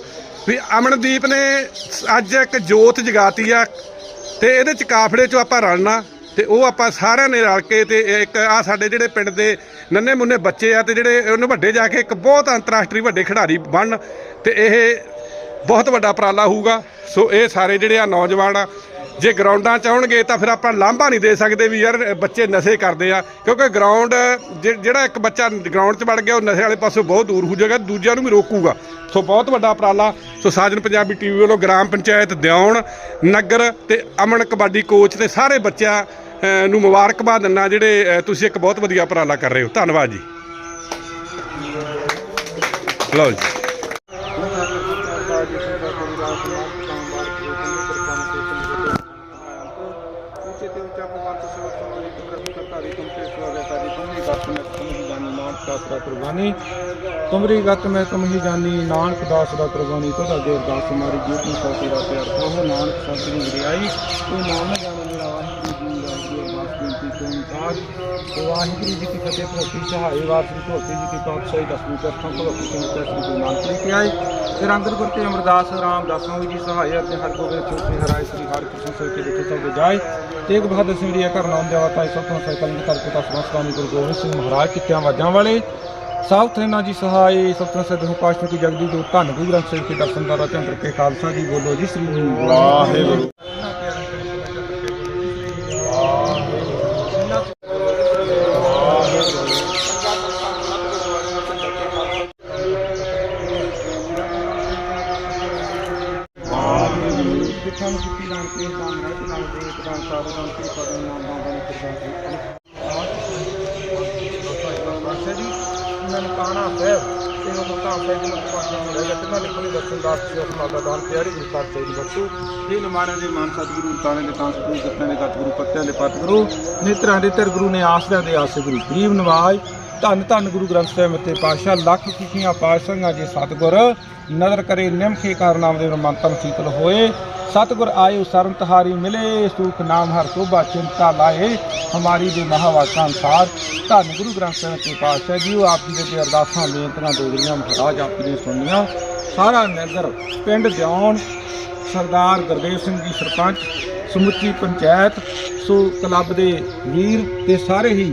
ਵੀ ਅਮਨਦੀਪ ਨੇ ਅੱਜ ਇੱਕ ਜੋਤ ਜਗਾਤੀ ਆ ਤੇ ਇਹਦੇ ਚ ਕਾਫਲੇ ਚੋਂ ਆਪਾਂ ਰਲਣਾ ਤੇ ਉਹ ਆਪਾਂ ਸਾਰਿਆਂ ਨੇ ਰਲ ਕੇ ਤੇ ਇੱਕ ਆ ਸਾਡੇ ਜਿਹੜੇ ਪਿੰਡ ਦੇ ਨੰਨੇ ਮੁੰਨੇ ਬੱਚੇ ਆ ਤੇ ਜਿਹੜੇ ਉਹਨੂੰ ਵੱਡੇ ਜਾ ਕੇ ਇੱਕ ਬਹੁਤ ਅੰਤਰਰਾਸ਼ਟਰੀ ਵੱਡੇ ਖਿਡਾਰੀ ਬਣਨ ਤੇ ਇਹ ਬਹੁਤ ਵੱਡਾ ਉਪਰਾਲਾ ਹੋਊਗਾ। ਸੋ ਇਹ ਸਾਰੇ ਜਿਹੜੇ ਆ ਨੌਜਵਾਨ ਆ, ਜੇ ਗਰਾਊਂਡਾਂ ਚ ਆਉਣਗੇ ਤਾਂ ਫਿਰ ਆਪਾਂ ਲਾਂਭਾ ਨਹੀਂ ਦੇ ਸਕਦੇ ਵੀ ਯਾਰ ਬੱਚੇ ਨਸ਼ੇ ਕਰਦੇ ਆ। ਕਿਉਂਕਿ ਗਰਾਊਂਡ ਜਿਹੜਾ ਇੱਕ ਬੱਚਾ ਗਰਾਊਂਡ 'ਚ ਵੜ ਗਿਆ, ਉਹ ਨਸ਼ੇ ਵਾਲੇ ਪਾਸੋਂ ਬਹੁਤ ਦੂਰ ਹੋ ਜਾਏਗਾ, ਦੂਜਿਆਂ ਨੂੰ ਵੀ ਰੋਕੂਗਾ। ਸੋ ਬਹੁਤ ਵੱਡਾ ਉਪਰਾਲਾ। ਸੋ ਸਾਜਨ ਪੰਜਾਬੀ ਟੀਵੀ ਵੱਲੋਂ ਗ੍ਰਾਮ ਪੰਚਾਇਤ ਦਿਉਣ ਨਗਰ ਤੇ ਅਮਨ ਕਬੱਡੀ ਕੋਚ ਤੇ ਸਾਰੇ ਬੱਚਿਆਂ ਨੂੰ ਮੁਬਾਰਕਬਾਦ ਦਿੰਨਾ ਜਿਹੜੇ ਤੁਸੀਂ ਇੱਕ ਬਹੁਤ ਵਧੀਆ ਉਪਰਾਲਾ ਕਰ ਰਹੇ ਹੋ। ਧੰਨਵਾਦ ਜੀ। ਲਓ ਜੀ। ਕੁਰਬਾਨੀ। ਤੁਮਰੀ ਗਤ ਮੈਂ ਤੁਮ ਹੀ ਜਾਨੀ ਨਾਨਕ ਦਾਸ ਦਾ ਕੁਰਬਾਨੀ ਤੁਹਾਡਾ ਦੇ ਅਰਦਾਸ ਮਾਰੀ ਜੀਤ ਨੂੰ ਸਾਥੀ ਦਾ ਪਿਆਰ ਕਹੋ ਨਾਨਕ ਸਾਥੀ ਨੂੰ ਵਰਿਆਈ ਤੂੰ ਨਾਮ ਨਾ ਮੇਰਾ ਵਾਹਿਗੁਰੂ ਜੀ ਦਾ ਜੀ ਅਰਦਾਸ ਬੇਨਤੀ ਤੋਂ ਇਨਕਾਰ ਵਾਹਿਗੁਰੂ ਜੀ ਕੀ ਫਤਿਹ ਭੋਤੀ ਸਹਾਈ ਵਾਸੀ ਭੋਤੀ ਜੀ ਕੀ ਪਾਤਸ਼ਾਹੀ ਦਸਵੀਂ ਕਰਥਾਂ ਭਗਤੀ ਸਿੰਘ ਤੇ ਸ੍ਰੀ ਗੁਰੂ ਨਾਨਕ ਜੀ ਕੀ ਆਏ। ਤੇ ਰੰਗਤ ਗੁਰ ਤੇ ਅਮਰਦਾਸ ਰਾਮ ਦਾਸਾਂ ਜੀ ਸਹਾਈ ਅਤੇ ਹਰਗੋਬਿੰਦ ਚੌਥੇ ਹਰਾਏ ਸ੍ਰੀ ਹਰਿਕ੍ਰਿਸ਼ਨ ਸਾਹਿਬ ਜੀ ਜਿੱਥੇ ਸਭ ਜਾਏ ਤੇਗ ਬਹਾਦਰ ਸਿੰਘ ਜੀ ਘਰ ਨਾਮ ਦੇਵਾ ਤਾਈ ਸਤੋਂ ਸਾਈਕਲ ਨਿਕਲ ਕੇ ਤਾਂ ਸਵਾਸਵਾਮੀ ਗੁਰੂ ਗੋਬਿੰਦ ਸਿੰਘ ਮਹਾਰਾਜ ਕਿੱਤਿਆਂ ਵਾਜਾਂ ਵਾਲੇ। ਸਾਊਥ ਰੇਨਾ ਜੀ, ਸਹਾਈ ਸਤਨ ਸਦ ਹੁਕਾਸ਼ਟ ਕੀ ਜਗਦੀ ਜੋ ਧੰਨ ਗੁਰੂ ਗ੍ਰੰਥ ਸਾਹਿਬ ਕੇ ਦਰਸ਼ਨ ਦਾਰਾ ਚੰਦਰ ਕੇ ਖਾਲਸਾ ਜੀ ਬੋਲੋ ਜੀ, ਸ੍ਰੀ ਵਾਹਿਗੁਰੂ ਪਾਸ਼ਾ ਜੀ ਨਨਕਾਣਾ ਸਾਹਿਬ ਤੇ ਉਹ ਤਾਂ ਸਾਹਿਬ ਜੀ ਨੂੰ ਪਾਸ਼ਾ ਨੂੰ ਰਹਿ ਗਿਆ ਤੇ ਲਿਖਣੀ ਦਰਸ਼ਨ ਦਾਸ ਜੀ ਉਸ ਮਾਤਾ ਦੇ ਮਾਨ ਸਤਿਗੁਰੂ ਤਾਣੇ ਦੇ ਤਾਂ ਸਤਿਗੁਰੂ ਕਿਰਤਾਂ ਦੇ ਸਤਿਗੁਰੂ ਪੱਤਿਆਂ ਦੇ ਪਤਿਗੁਰੂ ਨੇਤਰਾਂ ਦੇ ਤਰ ਗੁਰੂ ਨੇ ਆਸਰਾ ਦੇ ਆਸੇ ਗੁਰੂ। ਗਰੀਬ ਨਵਾਜ, ਧੰਨ ਧੰਨ ਗੁਰੂ ਗ੍ਰੰਥ ਸਾਹਿਬ ਤੇ ਪਾਸ਼ਾ ਲੱਖ ਖੁਸ਼ੀਆਂ ਪਾਸ਼ਾਂ ਜੇ ਸਤਿਗੁਰ ਨਦਰ ਕਰੇ ਨਿਮਖੇ ਕਾਰਨਾਮ ਦੇ ਮੰਤਨ ਸੀਤਲ ਹੋਏ। ਸਤਿਗੁਰ ਆਇਓ ਸਰਨ ਤਹਾਰੀ ਮਿਲੇ, ਸੁਖ ਨਾਮ ਹਰ ਸੋਭਾ ਚਿੰਤਾ ਲਾਏ। ਹਮਾਰੀ ਦੇ ਮਹਾਵਾਸਾਂ ਅਨਸਾਰ ਧੰਨ ਗੁਰੂ ਗ੍ਰੰਥ ਸਾਹਿਬ ਕੇ ਪਾਤਸ਼ਾਹ ਜੀ, ਉਹ ਆਪ ਜੀ ਦੇ ਅਰਦਾਸਾਂ, ਬੇਨਤੀਆਂ ਦੋਗਰੀਆਂ ਮਹਾਰਾਜ ਆਪ ਜੀ ਸੁਣੀਆਂ ਸਾਰਾ ਨਗਰ, ਪਿੰਡ ਦਿਉਣ ਸਰਦਾਰ ਗੁਰਦੇਵ ਸਿੰਘ ਜੀ ਸਰਪੰਚ, ਸਮੁੱਚੀ ਪੰਚਾਇਤ, ਸੋ ਕਲੱਬ ਦੇ ਵੀਰ ਤੇ ਸਾਰੇ ਹੀ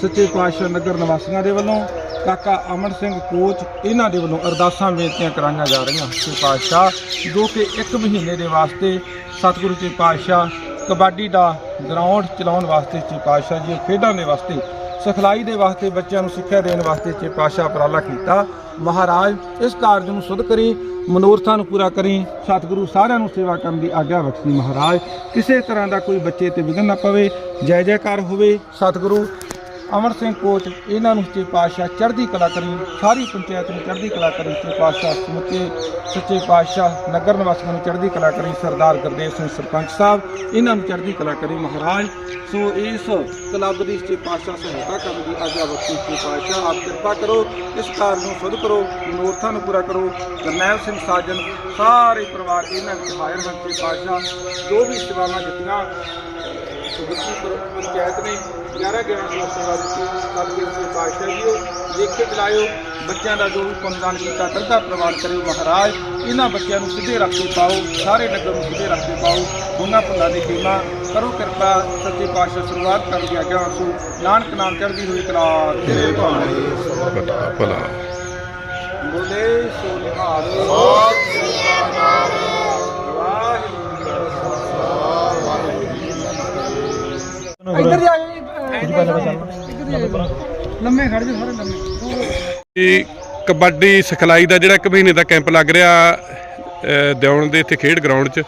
ਸੱਚੇ ਪਾਤਸ਼ਾਹ ਨਗਰ ਨਿਵਾਸੀਆਂ ਦੇ ਵੱਲੋਂ, ਕਾਕਾ ਅਮਨ ਸਿੰਘ ਕੋਚ, ਇਹਨਾਂ ਦੇ ਵੱਲੋਂ ਅਰਦਾਸਾਂ ਬੇਨਤੀਆਂ ਕਰਾਈਆਂ ਜਾ ਰਹੀਆਂ। ਸੱਚੇ ਪਾਤਸ਼ਾਹ, ਜੋ ਕਿ ਇੱਕ ਮਹੀਨੇ ਦੇ ਵਾਸਤੇ ਸਤਿਗੁਰੂ ਜੀ ਪਾਤਸ਼ਾਹ ਕਬੱਡੀ ਦਾ ਗਰਾਊਂਡ ਚਲਾਉਣ ਵਾਸਤੇ ਸੱਚੇ ਪਾਤਸ਼ਾਹ ਜੀ ਖੇਡਾਂ ਦੇ ਵਾਸਤੇ ਸਿਖਲਾਈ ਦੇ ਵਾਸਤੇ ਬੱਚਿਆਂ ਨੂੰ ਸਿੱਖਿਆ ਦੇਣ ਵਾਸਤੇ ਸੱਚੇ ਪਾਤਸ਼ਾਹ ਉਪਰਾਲਾ ਕੀਤਾ। ਮਹਾਰਾਜ, ਇਸ ਕਾਰਜ ਨੂੰ ਸੁਧ ਕਰੀ, ਮਨੋਰਥਾਂ ਨੂੰ ਪੂਰਾ ਕਰੀ, ਸਤਿਗੁਰੂ ਸਾਰਿਆਂ ਨੂੰ ਸੇਵਾ ਕਰਨ ਦੀ ਆਗਿਆ ਬਖਸ਼ੀ। ਮਹਾਰਾਜ, ਕਿਸੇ ਤਰ੍ਹਾਂ ਦਾ ਕੋਈ ਬੱਚੇ ਤੇ ਵਿਘਨ ਨਾ ਪਵੇ, ਜੈ ਜੈਕਾਰ ਹੋਵੇ, ਸਤਿਗੁਰੂ ਅਮਰ ਸਿੰਘ ਕੋਚ, ਇਹਨਾਂ ਨੂੰ ਸੱਚੇ ਪਾਤਸ਼ਾਹ ਚੜ੍ਹਦੀ ਕਲਾ ਕਰੀ ਸਾਰੀ ਪੰਚਾਇਤ ਨੂੰ ਚੜ੍ਹਦੀ ਕਲਾ ਕਰੀ ਸੱਚੇ ਪਾਤਸ਼ਾਹ ਸਮੁੱਚੇ, ਸੱਚੇ ਪਾਤਸ਼ਾਹ ਨਗਰ ਨਿਵਾਸੀਆਂ ਨੂੰ ਚੜ੍ਹਦੀ ਕਲਾ ਕਰੀ ਸਰਦਾਰ ਗੁਰਦੇਵ ਸਿੰਘ ਸਰਪੰਚ ਸਾਹਿਬ, ਇਹਨਾਂ ਨੂੰ ਚੜ੍ਹਦੀ ਕਲਾ ਕਰੀ ਮਹਾਰਾਜ। ਸੋ ਇਸ ਕਲੱਬ ਦੀ ਸੱਚੇ ਪਾਤਸ਼ਾਹ ਸਹਾਇਤਾ ਕਰਨ ਦੀ ਆਗਿਆ ਬਖਸ਼ੀ ਸੱਚੇ ਪਾਤਸ਼ਾਹ, ਆਪ ਕਿਰਪਾ ਕਰੋ, ਇਸ ਕਾਰਜ ਨੂੰ ਸੁਧ ਕਰੋ, ਮਨੋਰਥਾਂ ਨੂੰ ਪੂਰਾ ਕਰੋ। ਜਰਨੈਲ ਸਿੰਘ ਸਾਜਨ, ਸਾਰੇ ਪਰਿਵਾਰ ਇਹਨਾਂ ਵਿੱਚ ਹਾਜ਼ਰ ਹਨ, ਸੱਚੇ ਪਾਤਸ਼ਾਹ, ਜੋ ਵੀ ਸੇਵਾਵਾਂ ਦਿੱਤੀਆਂ ਸੁਬਤੀ ਪੰਚਾਇਤ ਨੇ 11 11 ਸੌ ਸੇਵਾ ਦਿੱਤੀ ਕੱਲ ਕੇ ਸੇ ਪਾਤਸ਼ਾਹ ਜੀਓ ਲੇਖੇ ਚਲਾਇਓ ਬੱਚਿਆਂ ਦਾ ਜੋ ਵੀ ਪੁੰਨਦਾਨ ਕੀਤਾ ਕਰਦਾ ਪ੍ਰਵਾਨ ਕਰਿਓ ਮਹਾਰਾਜ। ਇਹਨਾਂ ਬੱਚਿਆਂ ਨੂੰ ਸਿੱਧੇ ਰੱਖੇ ਪਾਓ ਸਾਰੇ ਨਗਰ ਨੂੰ ਸਿੱਧੇ ਰੱਖੇ ਪਾਓ। ਉਹਨਾਂ ਭੁੱਲਾਂ ਦੀ ਖੇਮਾ ਕਰੋ ਕਿਰਪਾ ਸੱਚੇ ਪਾਤਸ਼ਾਹ ਸ਼ੁਰੂਆਤ ਕਰ ਗਿਆ ਗਿਆ ਸੋ ਨਾਨਕ ਨਾਮ ਚੜ੍ਹਦੀ ਹੋਈ ਕਲਾ ਤੇਰੇ ਭਾਣੇ ਭਲਾ ਬੋਲੇ ਸੋ ਨਿਹਾਲ। ਲੰਮੇ ਖੜ ਜਾ ਸਾਰੇ ਲੰਮੇ। ਇਹ ਕਬੱਡੀ ਸਿਖਲਾਈ ਦਾ ਜਿਹੜਾ ਇੱਕ ਮਹੀਨੇ ਦਾ ਕੈਂਪ ਲੱਗ ਰਿਹਾ ਅ, ਦਿਉਣ ਦੇ ਇੱਥੇ ਖੇਡ ਗਰਾਊਂਡ 'ਚ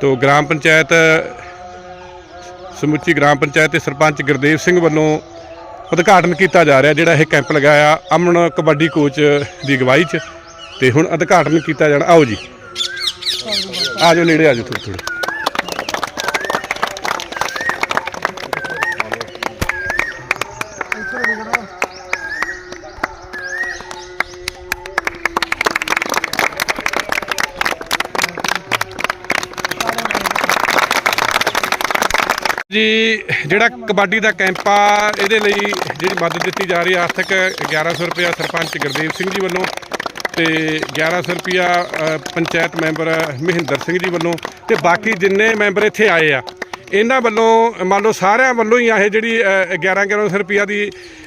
ਤੋਂ ਗ੍ਰਾਮ ਪੰਚਾਇਤ ਸਮੁੱਚੀ ਗ੍ਰਾਮ ਪੰਚਾਇਤ ਤੇ ਸਰਪੰਚ ਗੁਰਦੇਵ ਸਿੰਘ ਵੱਲੋਂ ਉਦਘਾਟਨ ਕੀਤਾ ਜਾ ਰਿਹਾ ਜਿਹੜਾ ਇਹ ਕੈਂਪ ਲਗਾਇਆ ਅਮਨ ਕਬੱਡੀ ਕੋਚ ਦੀ ਅਗਵਾਈ 'ਚ ਤੇ ਹੁਣ ਉਦਘਾਟਨ ਕੀਤਾ ਜਾਣਾ ਆਓ ਜੀ। ਆ ਜਾਓ ਨੇੜੇ ਆ ਜਾਓ ਥੋੜੀ ਥੋੜੀ ਜੀ ਜਿਹੜਾ ਕਬੱਡੀ ਦਾ ਕੈਂਪ ਆ ਇਹਦੇ ਲਈ ਜਿਹੜੀ ਮਦਦ ਦਿੱਤੀ ਜਾ ਰਹੀ ਹੈ ਆਰਥਿਕ 1100 ਰੁਪਇਆ ਸਰਪੰਚ ਗੁਰਦੇਵ ਸਿੰਘ ਜੀ ਵੱਲੋਂ ਤੇ 1100 ਰੁਪਇਆ ਅ, ਪੰਚਾਇਤ ਮੈਂਬਰ ਮਹਿੰਦਰ ਸਿੰਘ ਜੀ ਵੱਲੋਂ ਤੇ ਬਾਕੀ ਜਿੰਨੇ ਮੈਂਬਰ ਇੱਥੇ ਆਏ ਆ ਇਹਨਾਂ ਵੱਲੋਂ ਮੰਨ ਲਓ ਸਾਰਿਆਂ ਵੱਲੋਂ ਹੀ ਆ ਇਹ ਜਿਹੜੀ 11 1100 ਰੁਪਇਆ ਦੀ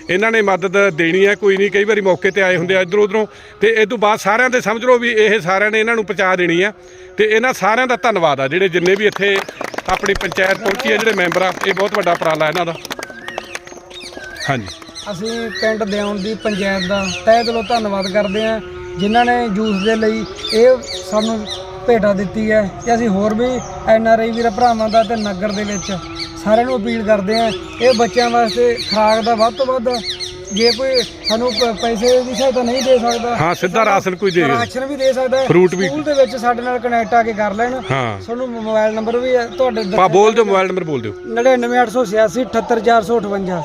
ਇਹਨਾਂ ਨੇ ਮਦਦ ਦੇਣੀ ਹੈ ਕੋਈ ਨਹੀਂ ਕਈ ਵਾਰੀ ਮੌਕੇ ਤੇ ਆਏ ਹੁੰਦੇ ਆ ਇਧਰੋਂ ਉਧਰੋਂ ਤੇ ਇਸ ਤੋਂ ਬਾਅਦ ਸਾਰਿਆਂ ਦੇ ਸਮਝ ਲਓ ਵੀ ਇਹ ਸਾਰਿਆਂ ਨੇ ਇਹਨਾਂ ਨੂੰ ਪਹੁੰਚਾ ਦੇਣੀ ਆ ਤੇ ਇਹਨਾਂ ਸਾਰਿਆਂ ਦਾ ਧੰਨਵਾਦ ਆ ਜਿਹੜੇ ਜਿੰਨੇ ਵੀ ਇੱਥੇ ਆਪਣੀ ਪੰਚਾਇਤ ਪਹੁੰਚੀ ਆ ਜਿਹੜੇ ਮੈਂਬਰ ਆ ਇਹ ਬਹੁਤ ਵੱਡਾ ਉਪਰਾਲਾ ਇਹਨਾਂ ਦਾ। ਹਾਂਜੀ। ਅਸੀਂ ਪਿੰਡ ਦਿਉਣ ਦੀ ਪੰਚਾਇਤ ਦਾ ਤਹਿ ਦਿਲੋਂ ਧੰਨਵਾਦ ਕਰਦੇ ਹਾਂ ਜਿਨ੍ਹਾਂ ਨੇ ਯੂਥ ਦੇ ਲਈ ਇਹ ਸਾਨੂੰ ਭੇਟਾ ਦਿੱਤੀ ਹੈ ਕਿ ਅਸੀਂ ਹੋਰ ਵੀ ਐਨ ਆਰ ਆਈ ਵੀਰ ਭਰਾਵਾਂ ਦਾ ਤੇ ਨਗਰ ਦੇ ਵਿੱਚ ਸਾਰਿਆਂ ਨੂੰ ਅਪੀਲ ਕਰਦੇ ਹਾਂ ਇਹ ਬੱਚਿਆਂ ਵਾਸਤੇ ਖੁਰਾਕ ਦਾ ਵੱਧ ਤੋਂ ਵੱਧ ਜੇ ਕੋਈ ਸਾਨੂੰ ਪ- ਪੈਸੇ ਦੀ ਸਹਾਇਤਾ ਨਹੀਂ ਦੇ ਸਕਦਾ ਹਾਂ, ਸਿੱਧਾ ਰਾਸ਼ਨ ਕੋਈ ਦੇ ਦੇ। ਰਾਸ਼ਨ ਵੀ ਦੇ ਸਕਦਾ ਹੈ। ਫਰੂਟ ਵੀ। ਸਕੂਲ ਦੇ ਵਿੱਚ ਸਾਡੇ ਨਾਲ ਕਨੈਕਟ ਆ ਕੇ ਕਰ ਲੈਣ। ਹਾਂ। ਸਾਨੂੰ ਮੋਬਾਈਲ ਨੰਬਰ ਵੀ ਹੈ ਤੁਹਾਡੇ ਪਾ ਬੋਲ ਦਿਓ ਮੋਬਾਈਲ ਨੰਬਰ ਬੋਲ ਦਿਓ। 99886 78458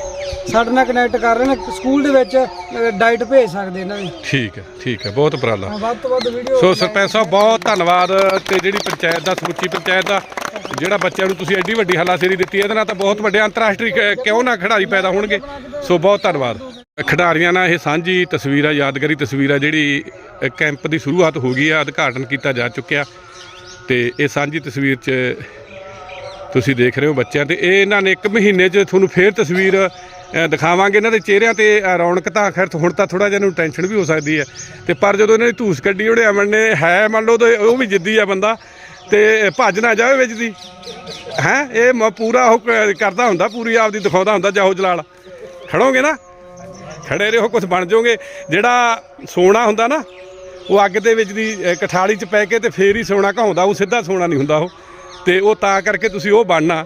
ਸਾਡੇ ਨਾਲ ਕਨੈਕਟ ਕਰ ਰਹੇ ਨੇ ਸਕੂਲ ਦੇ ਵਿੱਚ ਅ, ਡਾਈਟ ਭੇਜ ਸਕਦੇ ਇਹਨਾਂ ਦੀ। ਠੀਕ ਹੈ ਠੀਕ ਹੈ ਬਹੁਤ ਉਪਰਾਲਾ। ਹਾਂ, ਵੱਧ ਤੋਂ ਵੱਧ ਵੀਡੀਓ ਸੋ ਸਰਪੰਚ ਸਾਹਿਬ ਬਹੁਤ ਧੰਨਵਾਦ ਤੇ ਜਿਹੜੀ ਪੰਚਾਇਤ ਦਾ ਸਮੁੱਚੀ ਪੰਚਾਇਤ ਦਾ ਜਿਹੜਾ ਬੱਚਿਆਂ ਨੂੰ ਤੁਸੀਂ ਐਡੀ ਵੱਡੀ ਹਲਾਸੇਰੀ ਦਿੱਤੀ ਇਹਦੇ ਨਾਲ ਤਾਂ ਬਹੁਤ ਵੱਡੇ ਅੰਤਰਰਾਸ਼ਟਰੀ ਕ- ਕਿਉਂ ਨਾ ਖਿਡਾਰੀ ਪੈਦਾ ਹੋਣਗੇ? ਸੋ ਬਹੁਤ ਧੰਨਵਾਦ। ਖਿਡਾਰੀਆਂ ਨਾਲ ਇਹ ਸਾਂਝੀ ਤਸਵੀਰ ਆ ਯਾਦਗਾਰੀ ਤਸਵੀਰ ਆ ਜਿਹੜੀ ਅ, ਕੈਂਪ ਦੀ ਸ਼ੁਰੂਆਤ ਹੋ ਗਈ ਆ ਉਦਘਾਟਨ ਕੀਤਾ ਜਾ ਚੁੱਕਿਆ। ਤੇ ਇਹ ਸਾਂਝੀ ਤਸਵੀਰ 'ਚ ਤੁਸੀਂ ਦੇਖ ਰਹੇ ਹੋ ਬੱਚਿਆਂ ਤੇ। ਇਹ ਇਹਨਾਂ ਨੇ ਇੱਕ ਮਹੀਨੇ 'ਚ ਤੁਹਾਨੂੰ ਫੇਰ ਤਸਵੀਰ ਅ, ਦਿਖਾਵਾਂਗੇ। ਇਹਨਾਂ ਦੇ ਚਿਹਰਿਆਂ ਤੇ ਅ, ਰੌਣਕ ਤਾਂ ਖੈਰ ਹੁਣ ਤਾਂ ਥੋੜਾ ਜਿਹਾ ਨੂੰ ਟੈਨਸ਼ਨ ਵੀ ਹੋ ਸਕਦੀ ਹੈ। ਤੇ ਪਰ ਜਦੋਂ ਇਹਨਾਂ ਦੀ ਧੂਸ ਕੱਢੀ ਉਹਨੇ ਅਮਨ ਨੇ ਹੈ ਮੰਨ ਲਓ ਤੇ ਉਹ ਵੀ ਜਿੱਦੀ ਆ ਬੰਦਾ। ਤੇ ਭੱਜ ਨਾ ਜਾਵੇ ਵਿੱਚ ਦੀ। ਹੈ? ਇਹ ਮ- ਪੂਰਾ ਉਹ ਕ- ਕਰਦਾ ਹੁੰਦਾ, ਪੂਰੀ ਆਪਦੀ ਦਿਖਾਉਂਦਾ ਹੁੰਦਾ ਜਾਹੋ ਜਲਾਲ। ਖੜੋਗੇ ਨਾ? ਖੜੇ ਰਹੋ ਕੁਝ ਬਣ ਜਾਓਗੇ। ਜਿਹੜਾ ਸੋਨਾ ਹੁੰਦਾ ਨਾ, ਉਹ ਅੱਗ ਦੇ ਵਿੱਚ ਦੀ ਕਠਾਲੀ 'ਚ ਪੈ ਕੇ ਤੇ ਫੇਰ ਹੀ ਸੋਨਾ ਘਾਉਂਦਾ, ਉਹ ਸਿੱਧਾ ਸੋਨਾ ਨਹੀਂ ਹੁੰਦਾ ਉਹ। ਤੇ ਉਹ ਤਾਂ ਕਰਕੇ ਤੁਸੀਂ ਉਹ ਬਣਨਾ।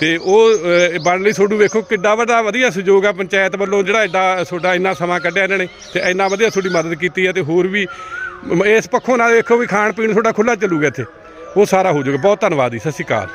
ਤੇ ਉਹ ਬਣ ਲਈ ਤੁਹਾਨੂੰ ਵੇਖੋ ਕਿੱਡਾ ਵੱਡਾ ਵਧੀਆ ਸਹਿਯੋਗ ਆ ਪੰਚਾਇਤ ਵੱਲੋਂ ਜਿਹੜਾ ਐਡਾ ਤੁਹਾਡਾ ਇੰਨਾ ਸਮਾਂ ਕੱਢਿਆ ਇਹਨਾਂ ਨੇ। ਤੇ ਇੰਨਾ ਵਧੀਆ ਤੁਹਾਡੀ ਮਦਦ ਕੀਤੀ ਹੈ ਤੇ ਹੋਰ ਵੀ, ਮ- ਇਸ ਪੱਖੋਂ ਨਾਲ ਵੇਖੋ ਵੀ ਖਾਣ ਪੀਣ ਤੁਹਾਡਾ ਖੁੱਲਾ ਚੱਲੂਗਾ ਇੱਥੇ। ਉਹ ਸਾਰਾ ਹੋ ਜਾਊਗਾ। ਬਹੁਤ ਧੰਨਵਾਦ ਜੀ ਸਤਿ ਸ਼੍ਰੀ ਅਕਾਲ।